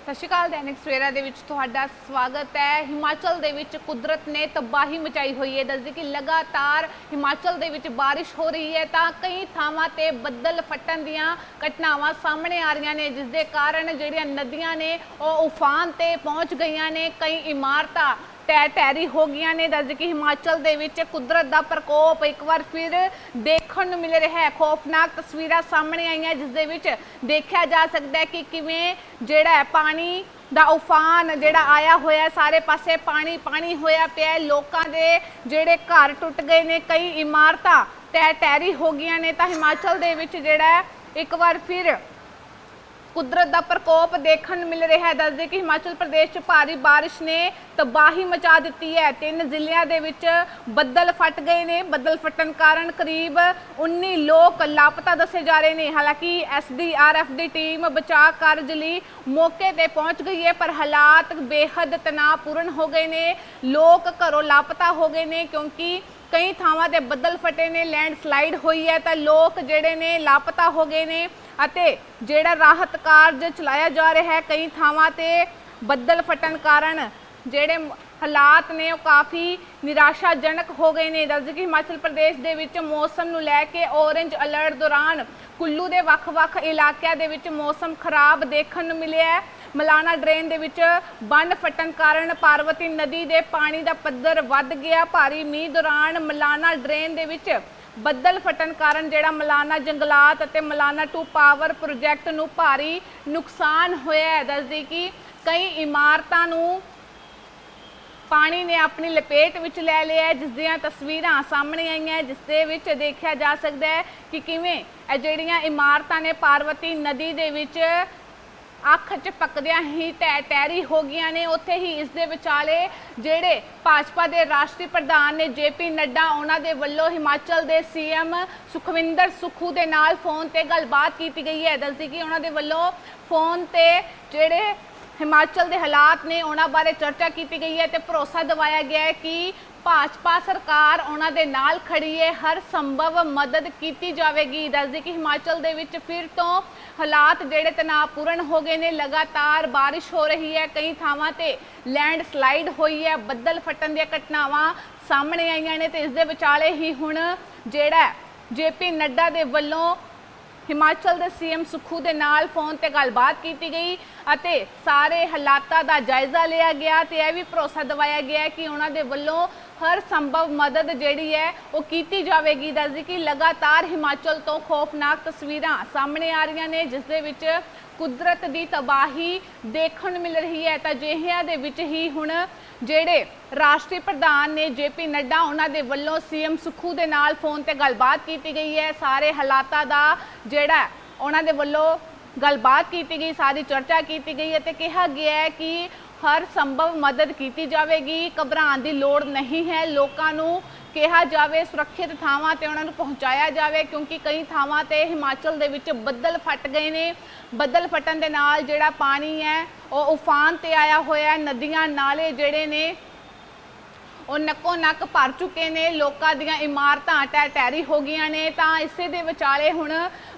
ਸਤਿ ਸ਼੍ਰੀ ਅਕਾਲ, ਦੈਨਿਕ ਸਵੇਰਾ ਦੇ ਵਿੱਚ ਤੁਹਾਡਾ ਸਵਾਗਤ ਹੈ। ਹਿਮਾਚਲ ਦੇ ਵਿੱਚ ਕੁਦਰਤ ਨੇ ਤਬਾਹੀ ਮਚਾਈ ਹੋਈ ਹੈ। ਦੱਸਦੀ ਕਿ ਲਗਾਤਾਰ ਹਿਮਾਚਲ ਦੇ ਵਿੱਚ ਬਾਰਿਸ਼ ਹੋ ਰਹੀ ਹੈ ਤਾਂ ਕਈ ਥਾਵਾਂ ਤੇ ਬੱਦਲ ਫਟਣ ਦੀਆਂ ਘਟਨਾਵਾਂ ਸਾਹਮਣੇ ਆ ਰਹੀਆਂ ਨੇ, ਜਿਸ ਦੇ ਕਾਰਨ ਜਿਹੜੀਆਂ ਨਦੀਆਂ ਨੇ, ਉਹ ਉਫਾਨ ਤੇ ਪਹੁੰਚ ਗਈਆਂ ਨੇ। ਕਈ ਇਮਾਰਤਾਂ ਟੈ ਟੈਰੀ ਹੋ ਗਈਆਂ ਨੇ। ਦੱਸ ਕਿ ਹਿਮਾਚਲ ਦੇ ਵਿੱਚ ਕੁਦਰਤ ਦਾ ਪ੍ਰਕੋਪ ਇੱਕ ਵਾਰ ਫਿਰ ਦੇਖਣ ਨੂੰ ਮਿਲ ਰਿਹਾ ਹੈ। ਖੌਫਨਾਕ ਤਸਵੀਰਾਂ ਸਾਹਮਣੇ ਆਈਆਂ, ਜਿਸ ਦੇ ਵਿੱਚ ਦੇਖਿਆ ਜਾ ਸਕਦਾ ਹੈ ਕਿ ਕਿਵੇਂ ਜਿਹੜਾ ਪਾਣੀ ਦਾ ਉਫਾਨ ਜਿਹੜਾ ਆਇਆ ਹੋਇਆ ਸਾਰੇ ਪਾਸੇ ਪਾਣੀ ਪਾਣੀ ਹੋਇਆ ਪਿਆ ਲੋਕਾਂ ਦੇ ਜਿਹੜੇ ਘਰ ਟੁੱਟ ਗਏ ਨੇ, ਕਈ ਇਮਾਰਤਾਂ ਟੈ ਟੈਰੀ ਹੋ ਗਈਆਂ ਨੇ। ਤਾਂ ਹਿਮਾਚਲ ਦੇ ਵਿੱਚ ਜਿਹੜਾ ਇੱਕ ਵਾਰ ਫਿਰ ਕੁਦਰਤ ਦਾ ਪ੍ਰਕੋਪ ਦੇਖਣ ਨੂੰ ਮਿਲ ਰਿਹਾ ਹੈ। ਦੱਸਦੇ ਕਿ ਹਿਮਾਚਲ ਪ੍ਰਦੇਸ਼ 'ਚ ਭਾਰੀ ਬਾਰਿਸ਼ ਨੇ ਤਬਾਹੀ ਮਚਾ ਦਿੱਤੀ ਹੈ। ਤਿੰਨ ਜ਼ਿਲ੍ਹਿਆਂ ਦੇ ਵਿੱਚ ਬੱਦਲ ਫਟ ਗਏ ਨੇ। ਬੱਦਲ ਫਟਣ ਕਾਰਨ ਕਰੀਬ 19 ਲੋਕ ਲਾਪਤਾ ਦੱਸੇ ਜਾ ਰਹੇ ਨੇ। ਹਾਲਾਂਕਿ ਐਸਡੀਆਰਐਫ ਦੀ ਟੀਮ ਬਚਾਅ ਕਾਰਜ ਲਈ ਮੌਕੇ ਤੇ ਪਹੁੰਚ ਗਈ ਹੈ, ਪਰ ਹਾਲਾਤ ਬੇਹੱਦ ਤਣਾਅਪੂਰਨ ਹੋ ਗਏ ਨੇ। ਲੋਕ ਘਰੋਂ ਲਾਪਤਾ ਹੋ ਗਏ ਨੇ, ਕਿਉਂਕਿ ਕਈ ਥਾਵਾਂ ਤੇ ਬੱਦਲ ਫਟੇ ਨੇ, ਲੈਂਡਸਲਾਈਡ ਹੋਈ ਹੈ ਤਾਂ ਲੋਕ ਜਿਹੜੇ ਨੇ ਲਾਪਤਾ ਹੋ ਗਏ ਨੇ। ਅਤੇ ਜਿਹੜਾ ਰਾਹਤ ਕਾਰਜ ਚਲਾਇਆ ਜਾ ਰਿਹਾ ਹੈ, ਕਈ ਥਾਵਾਂ ਤੇ ਬੱਦਲ ਫਟਣ ਕਾਰਨ ਜਿਹੜੇ ਹਾਲਾਤ ਨੇ, ਉਹ ਕਾਫੀ ਨਿਰਾਸ਼ਾਜਨਕ ਹੋ ਗਏ ਨੇ। ਦੱਸ ਕਿ ਹਿਮਾਚਲ ਪ੍ਰਦੇਸ਼ ਦੇ ਵਿੱਚ ਮੌਸਮ ਨੂੰ ਲੈ ਕੇ ਔਰੇਂਜ ਅਲਰਟ ਦੌਰਾਨ ਕੁੱਲੂ ਦੇ ਵੱਖ-ਵੱਖ ਇਲਾਕਿਆਂ ਦੇ ਵਿੱਚ ਮੌਸਮ ਖਰਾਬ ਦੇਖਣ ਨੂੰ ਮਿਲਿਆ ਹੈ। ਮਲਾਨਾ ਡਰੇਨ ਦੇ ਵਿੱਚ ਬੰਨ ਫਟਣ ਕਾਰਨ ਪਾਰਵਤੀ ਨਦੀ ਦੇ ਪਾਣੀ ਦਾ ਪੱਧਰ ਵੱਧ ਗਿਆ। ਭਾਰੀ ਮੀਂਹ ਦੌਰਾਨ ਮਲਾਨਾ ਡਰੇਨ ਦੇ ਵਿੱਚ ਬੱਦਲ ਫਟਣ ਕਾਰਨ ਜਿਹੜਾ ਮਲਾਨਾ ਜੰਗਲਾਤ ਅਤੇ ਮਲਾਨਾ 2 ਪਾਵਰ ਪ੍ਰੋਜੈਕਟ ਨੂੰ ਭਾਰੀ ਨੁਕਸਾਨ ਹੋਇਆ ਹੈ। ਦੱਸਦੀ ਕਿ ਕਈ ਇਮਾਰਤਾਂ ਨੂੰ ਪਾਣੀ ਨੇ ਆਪਣੀ ਲਪੇਟ ਵਿੱਚ ਲੈ ਲਿਆ ਜਿਸ ਦੀਆਂ ਤਸਵੀਰਾਂ ਸਾਹਮਣੇ ਆਈਆਂ ਜਿਸ ਦੇ ਵਿੱਚ ਦੇਖਿਆ ਜਾ ਸਕਦਾ ਹੈ ਕਿ ਕਿਵੇਂ ਇਹ ਜਿਹੜੀਆਂ ਇਮਾਰਤਾਂ ਨੇ, ਪਾਰਵਤੀ ਨਦੀ ਦੇ ਵਿੱਚ ਅੱਖ ਚ ਪੱਕਦਿਆਂ ਹੀ ਟੈ ਟੈਰੀ ਹੋ ਗਈਆਂ ਨੇ। ਉੱਥੇ ਹੀ ਇਸ ਦੇ ਵਿਚਾਲੇ ਜਿਹੜੇ ਭਾਜਪਾ ਦੇ ਰਾਸ਼ਟਰੀ ਪ੍ਰਧਾਨ ਨੇ, ਜੇਪੀ ਨੱਡਾ, ਉਹਨਾਂ ਦੇ ਵੱਲੋਂ ਹਿਮਾਚਲ ਦੇ ਸੀਐਮ ਸੁਖਵਿੰਦਰ ਸੁਖੂ ਦੇ ਨਾਲ ਫੋਨ ਤੇ ਗੱਲਬਾਤ ਕੀਤੀ ਗਈ ਹੈ। ਦੱਸਦੀ ਕਿ ਉਹਨਾਂ ਦੇ ਵੱਲੋਂ ਫੋਨ ਤੇ ਜਿਹੜੇ ਹਿਮਾਚਲ ਦੇ ਹਾਲਾਤ ਨੇ ਉਹਨਾਂ ਬਾਰੇ ਚਰਚਾ ਕੀਤੀ ਗਈ ਹੈ ਤੇ ਭਰੋਸਾ ਦਿਵਾਇਆ ਗਿਆ ਹੈ ਕਿ ਭਾਜਪਾ ਸਰਕਾਰ ਉਹਨਾਂ ਦੇ ਨਾਲ ਖੜੀ ਹੈ, ਹਰ ਸੰਭਵ ਮਦਦ ਕੀਤੀ ਜਾਵੇਗੀ। ਦੱਸਦੀ ਕਿ ਹਿਮਾਚਲ ਦੇ ਵਿੱਚ ਫਿਰ ਤੋਂ ਹਾਲਾਤ ਜਿਹੜੇ ਤਣਾਅਪੂਰਨ ਹੋ ਗਏ ਨੇ, ਲਗਾਤਾਰ ਬਾਰਿਸ਼ ਹੋ ਰਹੀ ਹੈ, ਕਈ ਥਾਵਾਂ ਤੇ ਲੈਂਡ ਸਲਾਈਡ ਹੋਈ ਹੈ, ਬੱਦਲ ਫਟਣ ਦੀਆਂ ਘਟਨਾਵਾਂ ਸਾਹਮਣੇ ਆਈਆਂ ਨੇ ਤੇ ਇਸ ਦੇ ਵਿਚਾਲੇ ਹੀ ਹੁਣ ਜਿਹੜਾ ਜੇਪੀ ਨੱਡਾ ਦੇ ਵੱਲੋਂ ਹਿਮਾਚਲ ਦੇ ਸੀਐਮ ਸੁਖੂ ਦੇ ਨਾਲ ਫੋਨ ਤੇ ਗੱਲਬਾਤ ਕੀਤੀ ਗਈ ਅਤੇ ਸਾਰੇ ਹਾਲਾਤਾਂ ਦਾ ਜਾਇਜ਼ਾ ਲਿਆ ਗਿਆ ਤੇ ਇਹ ਵੀ ਭਰੋਸਾ ਦਿਵਾਇਆ ਗਿਆ ਕਿ ਉਹਨਾਂ ਦੇ ਵੱਲੋਂ ਹਰ ਸੰਭਵ ਮਦਦ ਜਿਹੜੀ ਹੈ ਉਹ ਕੀਤੀ ਜਾਵੇਗੀ। ਦੱਸਦੀ ਕਿ ਲਗਾਤਾਰ ਹਿਮਾਚਲ ਤੋਂ ਖੌਫਨਾਕ ਤਸਵੀਰਾਂ ਸਾਹਮਣੇ ਆ ਰਹੀਆਂ ਨੇ, ਜਿਸ ਦੇ ਵਿੱਚ ਕੁਦਰਤ ਦੀ ਤਬਾਹੀ ਦੇਖਣ ਨੂੰ ਮਿਲ ਰਹੀ ਹੈ। ਤਾਂ ਅਜਿਹਿਆਂ ਦੇ ਵਿੱਚ ਹੀ ਹੁਣ ਜਿਹੜੇ ਰਾਸ਼ਟਰੀ ਪ੍ਰਧਾਨ ਨੇ ਜੇਪੀ ਨੱਡਾ, ਉਹਨਾਂ ਦੇ ਵੱਲੋਂ ਸੀਐਮ ਸੁਖੂ ਦੇ ਨਾਲ ਫੋਨ ਤੇ ਗੱਲਬਾਤ ਕੀਤੀ ਗਈ ਹੈ। ਸਾਰੇ ਹਾਲਾਤਾਂ ਦਾ ਜਿਹੜਾ ਉਹਨਾਂ ਦੇ ਵੱਲੋਂ ਗੱਲਬਾਤ ਕੀਤੀ ਗਈ, ਸਾਰੀ ਚਰਚਾ ਕੀਤੀ ਗਈ ਹੈ ਤੇ ਕਿਹਾ ਗਿਆ ਹੈ ਕਿ ਹਰ ਸੰਭਵ ਮਦਦ ਕੀਤੀ ਜਾਵੇਗੀ। ਘਬਰਾਉਣ ਦੀ ਲੋੜ ਨਹੀਂ ਹੈ। ਲੋਕਾਂ ਨੂੰ ਕਿਹਾ ਜਾਵੇ, ਸੁਰੱਖਿਅਤ ਥਾਵਾਂ ਤੇ ਉਹਨਾਂ ਨੂੰ ਪਹੁੰਚਾਇਆ ਜਾਵੇ, ਕਿਉਂਕਿ ਕਈ ਥਾਵਾਂ ਤੇ ਹਿਮਾਚਲ ਦੇ ਵਿੱਚ ਬੱਦਲ ਫਟ ਗਏ ਨੇ। ਬੱਦਲ ਫਟਣ ਦੇ ਨਾਲ ਜਿਹੜਾ ਪਾਣੀ ਹੈ, ਉਹ ਉਫਾਨ ਤੇ ਆਇਆ ਹੋਇਆ ਹੈ। ਨਦੀਆਂ ਨਾਲੇ ਜਿਹੜੇ ਨੇ, ਉਹ ਨੱਕੋ ਨੱਕ ਭਰ ਚੁੱਕੇ ਨੇ। ਲੋਕਾਂ ਦੀਆਂ ਇਮਾਰਤਾਂ ਟੈ ਟੈਰੀ ਹੋ ਗਈਆਂ ਨੇ। ਤਾਂ ਇਸੇ ਦੇ ਵਿਚਾਲੇ ਹੁਣ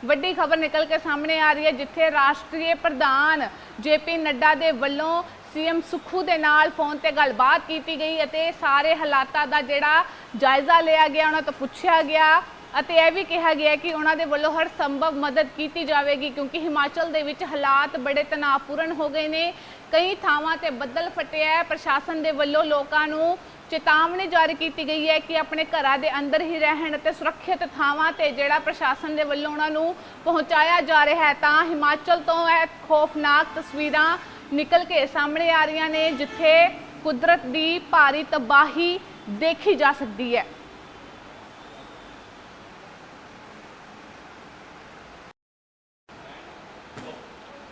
ਵੱਡੀ ਖਬਰ ਨਿਕਲ ਕੇ ਸਾਹਮਣੇ ਆ ਰਹੀ ਹੈ, ਜਿੱਥੇ ਰਾਸ਼ਟਰੀ ਪ੍ਰਧਾਨ ਜੇਪੀ ਨੱਡਾ ਦੇ ਵੱਲੋਂ ਸੀਐਮ ਸੁਖੂ ਦੇ ਨਾਲ ਫੋਨ ਤੇ ਗੱਲਬਾਤ ਕੀਤੀ ਗਈ ਅਤੇ ਸਾਰੇ ਹਾਲਾਤਾਂ ਦਾ ਜਿਹੜਾ ਜਾਇਜ਼ਾ ਲਿਆ ਗਿਆ, ਉਹਨਾਂ ਤੋਂ ਪੁੱਛਿਆ ਗਿਆ ਅਤੇ ਇਹ ਵੀ ਕਿਹਾ ਗਿਆ ਕਿ ਉਹਨਾਂ ਦੇ ਵੱਲੋਂ ਹਰ ਸੰਭਵ ਮਦਦ ਕੀਤੀ ਜਾਵੇਗੀ ਕਿਉਂਕਿ ਹਿਮਾਚਲ ਦੇ ਵਿੱਚ ਹਾਲਾਤ ਬੜੇ ਤਣਾਅਪੂਰਨ ਹੋ ਗਏ ਨੇ। ਕਈ ਥਾਵਾਂ ਤੇ ਬੱਦਲ ਫਟਿਆ ਹੈ ਪ੍ਰਸ਼ਾਸਨ ਦੇ ਵੱਲੋਂ ਲੋਕਾਂ ਨੂੰ ਚੇਤਾਵਨੀ ਜਾਰੀ ਕੀਤੀ ਗਈ ਹੈ ਕਿ ਆਪਣੇ ਘਰਾਂ ਦੇ ਅੰਦਰ ਹੀ ਰਹਿਣ ਅਤੇ ਸੁਰੱਖਿਅਤ ਥਾਵਾਂ ਤੇ ਜਿਹੜਾ ਪ੍ਰਸ਼ਾਸਨ ਦੇ ਵੱਲੋਂ ਉਹਨਾਂ ਨੂੰ ਪਹੁੰਚਾਇਆ ਜਾ ਰਿਹਾ ਹੈ। ਤਾਂ ਹਿਮਾਚਲ ਤੋਂ ਇਹ ਖੌਫਨਾਕ ਤਸਵੀਰਾਂ ਨਿਕਲ ਕੇ ਸਾਹਮਣੇ ਆ ਰਹੀਆਂ ਨੇ, ਜਿੱਥੇ ਕੁਦਰਤ ਦੀ ਭਾਰੀ ਤਬਾਹੀ ਦੇਖੀ ਜਾ ਸਕਦੀ ਹੈ।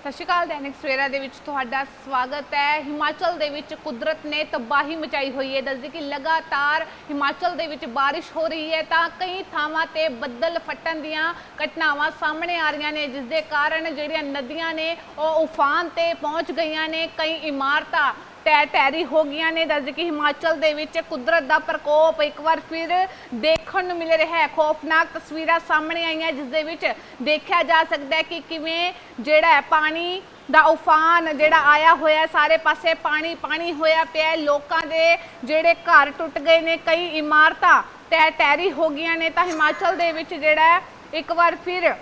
ਸਤਿ ਸ਼੍ਰੀ ਅਕਾਲ, ਦੈਨਿਕ ਸਵੇਰਾ ਦੇ ਵਿੱਚ ਤੁਹਾਡਾ ਸਵਾਗਤ ਹੈ। ਹਿਮਾਚਲ ਦੇ ਵਿੱਚ ਕੁਦਰਤ ਨੇ ਤਬਾਹੀ ਮਚਾਈ ਹੋਈ ਹੈ। ਦੱਸਦੀ ਕਿ ਲਗਾਤਾਰ ਹਿਮਾਚਲ ਦੇ ਵਿੱਚ ਬਾਰਿਸ਼ ਹੋ ਰਹੀ ਹੈ ਤਾਂ ਕਈ ਥਾਵਾਂ ਤੇ ਬੱਦਲ ਫਟਣ ਦੀਆਂ ਘਟਨਾਵਾਂ ਸਾਹਮਣੇ ਆ ਰਹੀਆਂ ਨੇ ਜਿਸ ਦੇ ਕਾਰਨ ਜਿਹੜੀਆਂ ਨਦੀਆਂ ਨੇ ਉਹ ਉਫਾਨ ਤੇ ਪਹੁੰਚ ਗਈਆਂ ਨੇ। ਕਈ ਇਮਾਰਤਾਂ ਟੈ ਟੈਰੀ ਹੋ ਗਈਆਂ ਨੇ ਦੱਸ ਕਿ ਹਿਮਾਚਲ ਦੇ ਵਿੱਚ ਕੁਦਰਤ ਦਾ ਪ੍ਰਕੋਪ ਇੱਕ ਵਾਰ ਫਿਰ ਦੇਖਣ ਨੂੰ ਮਿਲ ਰਿਹਾ ਹੈ। ਖੌਫਨਾਕ ਤਸਵੀਰਾਂ ਸਾਹਮਣੇ ਆਈਆਂ, ਜਿਸ ਦੇ ਵਿੱਚ ਦੇਖਿਆ ਜਾ ਸਕਦਾ ਹੈ ਕਿ ਕਿਵੇਂ ਜਿਹੜਾ ਹੈ ਪਾਣੀ ਦਾ ਉਫਾਨ ਜਿਹੜਾ ਆਇਆ ਹੋਇਆ ਸਾਰੇ ਪਾਸੇ ਪਾਣੀ ਪਾਣੀ ਹੋਇਆ ਪਿਆ ਲੋਕਾਂ ਦੇ ਜਿਹੜੇ ਘਰ ਟੁੱਟ ਗਏ ਨੇ, ਕਈ ਇਮਾਰਤਾਂ ਟੈ ਟੈਰੀ ਹੋ ਗਈਆਂ ਨੇ। ਤਾਂ ਹਿਮਾਚਲ ਦੇ ਵਿੱਚ ਜਿਹੜਾ ਇੱਕ ਵਾਰ ਫਿਰ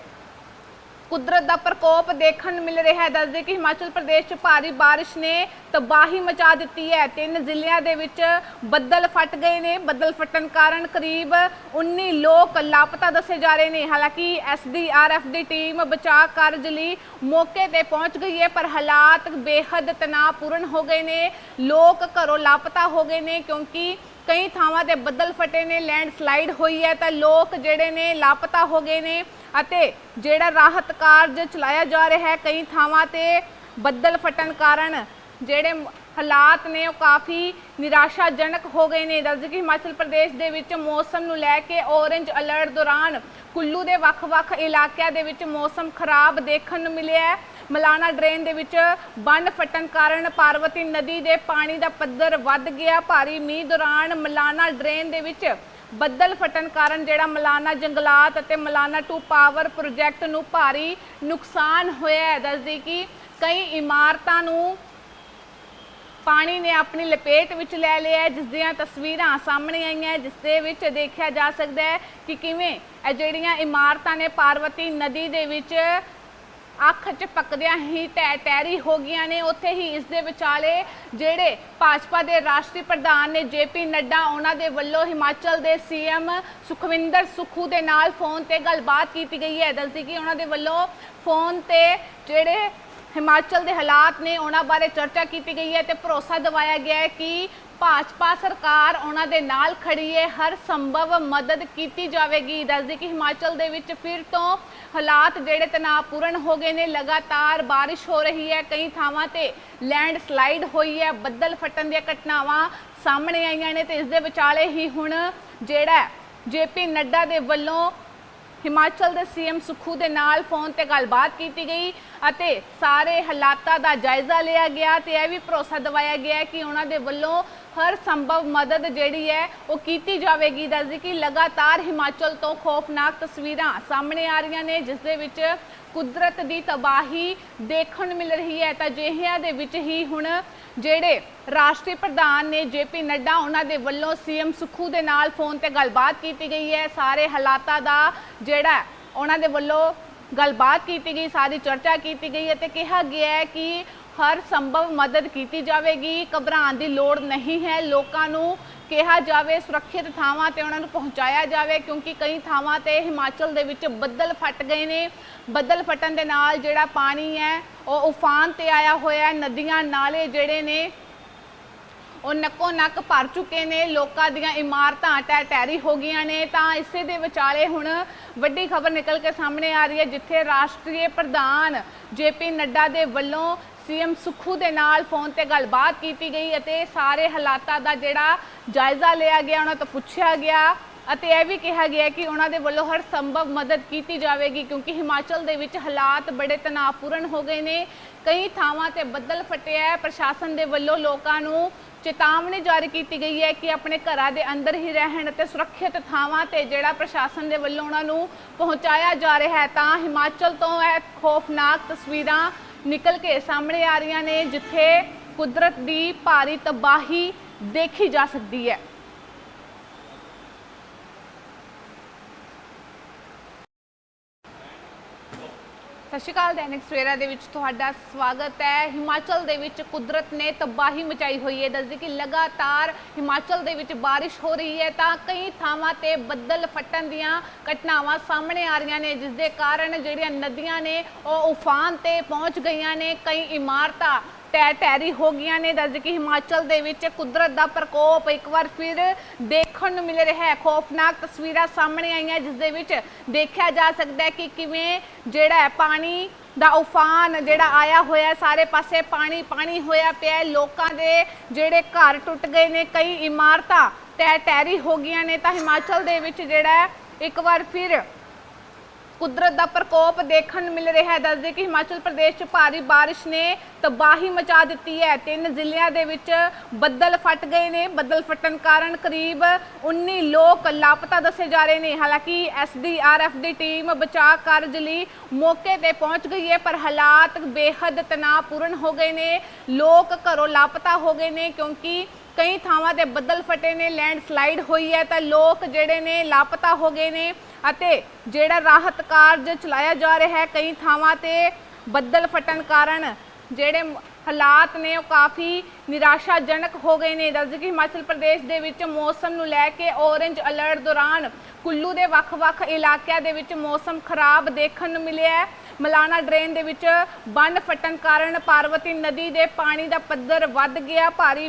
ਕੁਦਰਤ ਦਾ ਪ੍ਰਕੋਪ ਦੇਖਣ ਨੂੰ ਮਿਲ ਰਿਹਾ ਹੈ। ਦੱਸਦੇ ਕਿ ਹਿਮਾਚਲ ਪ੍ਰਦੇਸ਼ 'ਚ ਭਾਰੀ ਬਾਰਿਸ਼ ਨੇ ਤਬਾਹੀ ਮਚਾ ਦਿੱਤੀ ਹੈ। ਤਿੰਨ ਜ਼ਿਲ੍ਹਿਆਂ ਦੇ ਵਿੱਚ ਬੱਦਲ ਫਟ ਗਏ ਨੇ। ਬੱਦਲ ਫਟਣ ਕਾਰਨ ਕਰੀਬ 19 ਲੋਕ ਲਾਪਤਾ ਦੱਸੇ ਜਾ ਰਹੇ ਨੇ। ਹਾਲਾਂਕਿ ਐਸਡੀਆਰਐਫ ਦੀ ਟੀਮ ਬਚਾਅ ਕਾਰਜ ਲਈ ਮੌਕੇ ਤੇ ਪਹੁੰਚ ਗਈ ਹੈ, ਪਰ ਹਾਲਾਤ ਬੇਹੱਦ ਤਣਾਅਪੂਰਨ ਹੋ ਗਏ ਨੇ। ਲੋਕ ਘਰੋਂ ਲਾਪਤਾ ਹੋ ਗਏ ਨੇ ਕਿਉਂਕਿ ਕਈ ਥਾਵਾਂ ਤੇ ਬੱਦਲ ਫਟੇ ਨੇ ਲੈਂਡਸਲਾਈਡ ਹੋਈ ਹੈ ਤਾਂ ਲੋਕ ਜਿਹੜੇ ਨੇ ਲਾਪਤਾ ਹੋ ਗਏ ਨੇ ਅਤੇ ਜਿਹੜਾ ਰਾਹਤ ਕਾਰਜ ਚਲਾਇਆ ਜਾ ਰਿਹਾ ਹੈ, ਕਈ ਥਾਵਾਂ ਤੇ ਬੱਦਲ ਫਟਣ ਕਾਰਨ ਜਿਹੜੇ ਹਾਲਾਤ ਨੇ ਉਹ ਕਾਫੀ ਨਿਰਾਸ਼ਾਜਨਕ ਹੋ ਗਏ ਨੇ। ਦੱਸ ਕਿ ਹਿਮਾਚਲ ਪ੍ਰਦੇਸ਼ ਦੇ ਵਿੱਚ ਮੌਸਮ ਨੂੰ ਲੈ ਕੇ ਔਰੇਂਜ ਅਲਰਟ ਦੌਰਾਨ ਕੁੱਲੂ ਦੇ ਵੱਖ-ਵੱਖ ਇਲਾਕਿਆਂ ਦੇ ਵਿੱਚ ਮੌਸਮ ਖਰਾਬ ਦੇਖਣ ਨੂੰ ਮਿਲਿਆ ਹੈ। ਮਲਾਨਾ ਡਰੇਨ ਦੇ ਵਿੱਚ ਬੰਨ ਫਟਣ ਕਾਰਨ ਪਾਰਵਤੀ ਨਦੀ ਦੇ ਪਾਣੀ ਦਾ ਪੱਧਰ ਵੱਧ ਗਿਆ। ਭਾਰੀ ਮੀਂਹ ਦੌਰਾਨ ਮਲਾਨਾ ਡਰੇਨ ਦੇ ਵਿੱਚ ਬੱਦਲ ਫਟਣ ਕਾਰਨ ਜਿਹੜਾ ਮਲਾਨਾ ਜੰਗਲਾਤ ਅਤੇ ਮਲਾਨਾ ਟੂ ਪਾਵਰ ਪ੍ਰੋਜੈਕਟ ਨੂੰ ਭਾਰੀ ਨੁਕਸਾਨ ਹੋਇਆ ਹੈ। ਦੱਸਦੀ ਕਿ ਕਈ ਇਮਾਰਤਾਂ ਨੂੰ ਪਾਣੀ ਨੇ ਆਪਣੀ ਲਪੇਟ ਵਿੱਚ ਲੈ ਲਿਆ ਜਿਸ ਦੀਆਂ ਤਸਵੀਰਾਂ ਸਾਹਮਣੇ ਆਈਆਂ, ਜਿਸ ਦੇ ਵਿੱਚ ਦੇਖਿਆ ਜਾ ਸਕਦਾ ਹੈ ਕਿ ਕਿਵੇਂ ਇਹ ਜਿਹੜੀਆਂ ਇਮਾਰਤਾਂ ਨੇ ਪਾਰਵਤੀ ਨਦੀ ਦੇ ਵਿੱਚ ਅੱਖ ਚ ਪੱਕਦਿਆਂ ਹੀ ਟੈ ਟੈਰੀ ਹੋ ਗਈਆਂ ਨੇ। ਉੱਥੇ ਹੀ ਇਸ ਦੇ ਵਿਚਾਲੇ ਜਿਹੜੇ ਭਾਜਪਾ ਦੇ ਰਾਸ਼ਟਰੀ ਪ੍ਰਧਾਨ ਨੇ, ਜੇਪੀ ਨੱਡਾ, ਉਹਨਾਂ ਦੇ ਵੱਲੋਂ ਹਿਮਾਚਲ ਦੇ ਸੀਐਮ ਸੁਖਵਿੰਦਰ ਸੁਖੂ ਦੇ ਨਾਲ ਫੋਨ ਤੇ ਗੱਲਬਾਤ ਕੀਤੀ ਗਈ ਹੈ। ਦੱਸਦੀ ਕਿ ਉਹਨਾਂ ਦੇ ਵੱਲੋਂ ਫੋਨ ਤੇ ਜਿਹੜੇ ਹਿਮਾਚਲ ਦੇ ਹਾਲਾਤ ਨੇ ਉਹਨਾਂ ਬਾਰੇ ਚਰਚਾ ਕੀਤੀ ਗਈ ਹੈ ਤੇ ਭਰੋਸਾ ਦਿਵਾਇਆ ਗਿਆ ਹੈ ਕਿ ਭਾਜਪਾ ਸਰਕਾਰ ਉਹਨਾਂ ਦੇ ਨਾਲ ਖੜੀ ਹੈ, ਹਰ ਸੰਭਵ ਮਦਦ ਕੀਤੀ ਜਾਵੇਗੀ। ਦੱਸਦੀ ਕਿ ਹਿਮਾਚਲ ਦੇ ਵਿੱਚ ਫਿਰ ਤੋਂ ਹਾਲਾਤ ਜਿਹੜੇ ਤਣਾਅਪੂਰਨ ਹੋ ਗਏ ਨੇ, ਲਗਾਤਾਰ ਬਾਰਿਸ਼ ਹੋ ਰਹੀ ਹੈ, ਕਈ ਥਾਵਾਂ ਤੇ ਲੈਂਡ ਸਲਾਈਡ ਹੋਈ ਹੈ, ਬੱਦਲ ਫਟਣ ਦੀਆਂ ਘਟਨਾਵਾਂ ਸਾਹਮਣੇ ਆਈਆਂ ਨੇ ਤੇ ਇਸ ਦੇ ਵਿਚਾਲੇ ਹੀ ਹੁਣ ਜਿਹੜਾ ਜੇਪੀ ਨੱਡਾ ਦੇ ਵੱਲੋਂ ਹਿਮਾਚਲ ਦੇ ਸੀਐਮ ਸੁਖੂ ਦੇ ਨਾਲ ਫੋਨ ਤੇ ਗੱਲਬਾਤ ਕੀਤੀ ਗਈ ਅਤੇ ਸਾਰੇ ਹਾਲਾਤਾਂ ਦਾ ਜਾਇਜ਼ਾ ਲਿਆ ਗਿਆ ਤੇ ਇਹ ਵੀ ਭਰੋਸਾ ਦਿਵਾਇਆ ਗਿਆ ਕਿ ਉਹਨਾਂ ਦੇ ਵੱਲੋਂ ਹਰ ਸੰਭਵ ਮਦਦ ਜਿਹੜੀ ਹੈ ਉਹ ਕੀਤੀ ਜਾਵੇਗੀ। ਦੱਸਦੀ ਕਿ ਲਗਾਤਾਰ ਹਿਮਾਚਲ ਤੋਂ ਖੌਫਨਾਕ ਤਸਵੀਰਾਂ ਸਾਹਮਣੇ ਆ ਰਹੀਆਂ ਨੇ, ਜਿਸ ਦੇ ਵਿੱਚ ਕੁਦਰਤ ਦੀ ਤਬਾਹੀ ਦੇਖਣ ਨੂੰ ਮਿਲ ਰਹੀ ਹੈ। ਤਾਂ ਅਜਿਹਿਆਂ ਦੇ ਵਿੱਚ ਹੀ ਹੁਣ ਜਿਹੜੇ ਰਾਸ਼ਟਰੀ ਪ੍ਰਧਾਨ ਨੇ ਜੇਪੀ ਨੱਡਾ, ਉਹਨਾਂ ਦੇ ਵੱਲੋਂ ਸੀਐਮ ਸੁਖੂ ਦੇ ਨਾਲ ਫੋਨ ਤੇ ਗੱਲਬਾਤ ਕੀਤੀ ਗਈ ਹੈ। ਸਾਰੇ ਹਾਲਾਤਾਂ ਦਾ ਜਿਹੜਾ ਉਹਨਾਂ ਦੇ ਵੱਲੋਂ ਗੱਲਬਾਤ ਕੀਤੀ ਗਈ, ਸਾਰੀ ਚਰਚਾ ਕੀਤੀ ਗਈ ਹੈ ਤੇ ਕਿਹਾ ਗਿਆ ਹੈ ਕਿ ਹਰ ਸੰਭਵ ਮਦਦ ਕੀਤੀ ਜਾਵੇਗੀ, ਘਬਰਾਉਣ ਦੀ ਲੋੜ ਨਹੀਂ ਹੈ। ਲੋਕਾਂ ਨੂੰ ਕਿਹਾ ਜਾਵੇ, ਸੁਰੱਖਿਅਤ ਥਾਵਾਂ ਤੇ ਉਹਨਾਂ ਨੂੰ ਪਹੁੰਚਾਇਆ ਜਾਵੇ, ਕਿਉਂਕਿ ਕਈ ਥਾਵਾਂ ਤੇ ਹਿਮਾਚਲ ਦੇ ਵਿੱਚ ਬੱਦਲ ਫਟ ਗਏ ਨੇ। ਬੱਦਲ ਫਟਣ ਦੇ ਨਾਲ ਜਿਹੜਾ ਪਾਣੀ ਹੈ, ਉਹ ਉਫਾਨ ਤੇ ਆਇਆ ਹੋਇਆ ਹੈ। ਨਦੀਆਂ, ਨਾਲੇ ਜਿਹੜੇ ਨੇ, ਉਹ ਨੱਕੋ ਨੱਕ ਭਰ ਚੁੱਕੇ ਨੇ। ਲੋਕਾਂ ਦੀਆਂ ਇਮਾਰਤਾਂ ਟੈ ਟਹਿਰੀ ਹੋ ਗਈਆਂ ਨੇ। ਤਾਂ ਇਸੇ ਦੇ ਵਿਚਾਲੇ ਹੁਣ ਵੱਡੀ ਖਬਰ ਨਿਕਲ ਕੇ ਸਾਹਮਣੇ ਆ ਰਹੀ ਹੈ, ਜਿੱਥੇ ਰਾਸ਼ਟਰੀ ਪ੍ਰਧਾਨ ਜੇਪੀ ਨੱਡਾ ਦੇ ਵੱਲੋਂ ਸੀਐਮ ਸੁਖੂ ਦੇ ਨਾਲ ਫੋਨ ਤੇ ਗੱਲਬਾਤ ਕੀਤੀ ਗਈ ਅਤੇ ਸਾਰੇ ਹਾਲਾਤਾਂ ਦਾ ਜਿਹੜਾ ਜਾਇਜ਼ਾ ਲਿਆ ਗਿਆ, ਉਹਨਾਂ ਤੋਂ ਪੁੱਛਿਆ ਗਿਆ ਅਤੇ ਇਹ ਵੀ ਕਿਹਾ ਗਿਆ ਕਿ ਉਹਨਾਂ ਦੇ ਵੱਲੋਂ ਹਰ ਸੰਭਵ ਮਦਦ ਕੀਤੀ ਜਾਵੇਗੀ ਕਿਉਂਕਿ ਹਿਮਾਚਲ ਦੇ ਵਿੱਚ ਹਾਲਾਤ ਬੜੇ ਤਣਾਅਪੂਰਨ ਹੋ ਗਏ ਨੇ। ਕਈ ਥਾਵਾਂ ਤੇ ਬੱਦਲ ਫਟਿਆ ਹੈ ਪ੍ਰਸ਼ਾਸਨ ਦੇ ਵੱਲੋਂ ਲੋਕਾਂ ਨੂੰ ਚੇਤਾਵਨੀ ਜਾਰੀ ਕੀਤੀ ਗਈ ਹੈ ਕਿ ਆਪਣੇ ਘਰਾਂ ਦੇ ਅੰਦਰ ਹੀ ਰਹਿਣ ਅਤੇ ਸੁਰੱਖਿਅਤ ਥਾਵਾਂ ਤੇ ਜਿਹੜਾ ਪ੍ਰਸ਼ਾਸਨ ਦੇ ਵੱਲੋਂ ਉਹਨਾਂ ਨੂੰ ਪਹੁੰਚਾਇਆ ਜਾ ਰਿਹਾ ਹੈ ਤਾਂ ਹਿਮਾਚਲ ਤੋਂ ਇਹ ਖੌਫਨਾਕ ਤਸਵੀਰਾਂ ਨਿਕਲ ਕੇ ਸਾਹਮਣੇ ਆ ਰਹੀਆਂ ਨੇ, ਜਿੱਥੇ ਕੁਦਰਤ ਦੀ ਭਾਰੀ ਤਬਾਹੀ ਦੇਖੀ ਜਾ ਸਕਦੀ ਹੈ। ਸਤਿ ਸ਼੍ਰੀ ਅਕਾਲ, ਦੈਨਿਕ ਸਵੇਰਾ ਦੇ ਵਿੱਚ ਤੁਹਾਡਾ ਸਵਾਗਤ ਹੈ। ਹਿਮਾਚਲ ਦੇ ਵਿੱਚ ਕੁਦਰਤ ਨੇ ਤਬਾਹੀ ਮਚਾਈ ਹੋਈ ਹੈ। ਦੱਸਦੀ ਕਿ ਲਗਾਤਾਰ ਹਿਮਾਚਲ ਦੇ ਵਿੱਚ ਬਾਰਿਸ਼ ਹੋ ਰਹੀ ਹੈ ਤਾਂ ਕਈ ਥਾਵਾਂ ਤੇ ਬੱਦਲ ਫਟਣ ਦੀਆਂ ਘਟਨਾਵਾਂ ਸਾਹਮਣੇ ਆ ਰਹੀਆਂ ਨੇ ਜਿਸ ਦੇ ਕਾਰਨ ਜਿਹੜੀਆਂ ਨਦੀਆਂ ਨੇ ਉਹ ਉਫਾਨ ਤੇ ਪਹੁੰਚ ਗਈਆਂ ਨੇ। ਕਈ ਇਮਾਰਤਾਂ ਟੈ ਟੈਰੀ ਹੋ ਗਈਆਂ ਨੇ ਦੱਸ ਕਿ ਹਿਮਾਚਲ ਦੇ ਵਿੱਚ ਕੁਦਰਤ ਦਾ ਪ੍ਰਕੋਪ ਇੱਕ ਵਾਰ ਫਿਰ ਦੇਖਣ ਨੂੰ ਮਿਲ ਰਿਹਾ ਹੈ। ਖੌਫਨਾਕ ਤਸਵੀਰਾਂ ਸਾਹਮਣੇ ਆਈਆਂ, ਜਿਸ ਦੇ ਵਿੱਚ ਦੇਖਿਆ ਜਾ ਸਕਦਾ ਹੈ ਕਿ ਕਿਵੇਂ ਜਿਹੜਾ ਹੈ ਪਾਣੀ ਦਾ ਉਫਾਨ ਜਿਹੜਾ ਆਇਆ ਹੋਇਆ ਸਾਰੇ ਪਾਸੇ ਪਾਣੀ ਪਾਣੀ ਹੋਇਆ ਪਿਆ ਲੋਕਾਂ ਦੇ ਜਿਹੜੇ ਘਰ ਟੁੱਟ ਗਏ ਨੇ, ਕਈ ਇਮਾਰਤਾਂ ਟੈ ਟੈਰੀ ਹੋ ਗਈਆਂ ਨੇ। ਤਾਂ ਹਿਮਾਚਲ ਦੇ ਵਿੱਚ ਜਿਹੜਾ ਇੱਕ ਵਾਰ ਫਿਰ ਕੁਦਰਤ ਦਾ ਪ੍ਰਕੋਪ ਦੇਖਣ ਨੂੰ ਮਿਲ ਰਿਹਾ ਹੈ। ਦੱਸਦੇ ਕਿ ਹਿਮਾਚਲ ਪ੍ਰਦੇਸ਼ 'ਚ ਭਾਰੀ ਬਾਰਿਸ਼ ਨੇ ਤਬਾਹੀ ਮਚਾ ਦਿੱਤੀ ਹੈ। ਤਿੰਨ ਜ਼ਿਲ੍ਹਿਆਂ ਦੇ ਵਿੱਚ ਬੱਦਲ ਫਟ ਗਏ ਨੇ। ਬੱਦਲ ਫਟਣ ਕਾਰਨ ਕਰੀਬ 19 ਲੋਕ ਲਾਪਤਾ ਦੱਸੇ ਜਾ ਰਹੇ ਨੇ। ਹਾਲਾਂਕਿ ਐਸਡੀਆਰਐਫ ਦੀ ਟੀਮ ਬਚਾਅ ਕਾਰਜ ਲਈ ਮੌਕੇ ਤੇ ਪਹੁੰਚ ਗਈ ਹੈ, ਪਰ ਹਾਲਾਤ ਬੇਹੱਦ ਤਣਾਅਪੂਰਨ ਹੋ ਗਏ ਨੇ। ਲੋਕ ਘਰੋਂ ਲਾਪਤਾ ਹੋ ਗਏ ਨੇ ਕਿਉਂਕਿ ਕਈ ਥਾਵਾਂ ਤੇ ਬੱਦਲ ਫਟੇ ਨੇ ਲੈਂਡਸਲਾਈਡ ਹੋਈ ਹੈ ਤਾਂ ਲੋਕ ਜਿਹੜੇ ਨੇ ਲਾਪਤਾ ਹੋ ਗਏ ਨੇ ਅਤੇ ਜਿਹੜਾ ਰਾਹਤ ਕਾਰਜ ਚਲਾਇਆ ਜਾ ਰਿਹਾ ਹੈ, ਕਈ ਥਾਵਾਂ ਤੇ ਬੱਦਲ ਫਟਣ ਕਾਰਨ ਜਿਹੜੇ ਹਾਲਾਤ ਨੇ ਉਹ ਕਾਫੀ ਨਿਰਾਸ਼ਾਜਨਕ ਹੋ ਗਏ ਨੇ। ਦੱਸ ਕਿ ਹਿਮਾਚਲ ਪ੍ਰਦੇਸ਼ ਦੇ ਵਿੱਚ ਮੌਸਮ ਨੂੰ ਲੈ ਕੇ ਔਰੇਂਜ ਅਲਰਟ ਦੌਰਾਨ ਕੁੱਲੂ ਦੇ ਵੱਖ-ਵੱਖ ਇਲਾਕਿਆਂ ਦੇ ਵਿੱਚ ਮੌਸਮ ਖਰਾਬ ਦੇਖਣ ਨੂੰ ਮਿਲਿਆ ਹੈ। ਮਲਾਨਾ ਡਰੇਨ ਦੇ ਵਿੱਚ ਬੰਨ ਫਟਣ ਕਾਰਨ ਪਾਰਵਤੀ ਨਦੀ ਦੇ ਪਾਣੀ ਦਾ ਪੱਧਰ ਵੱਧ ਗਿਆ, ਭਾਰੀ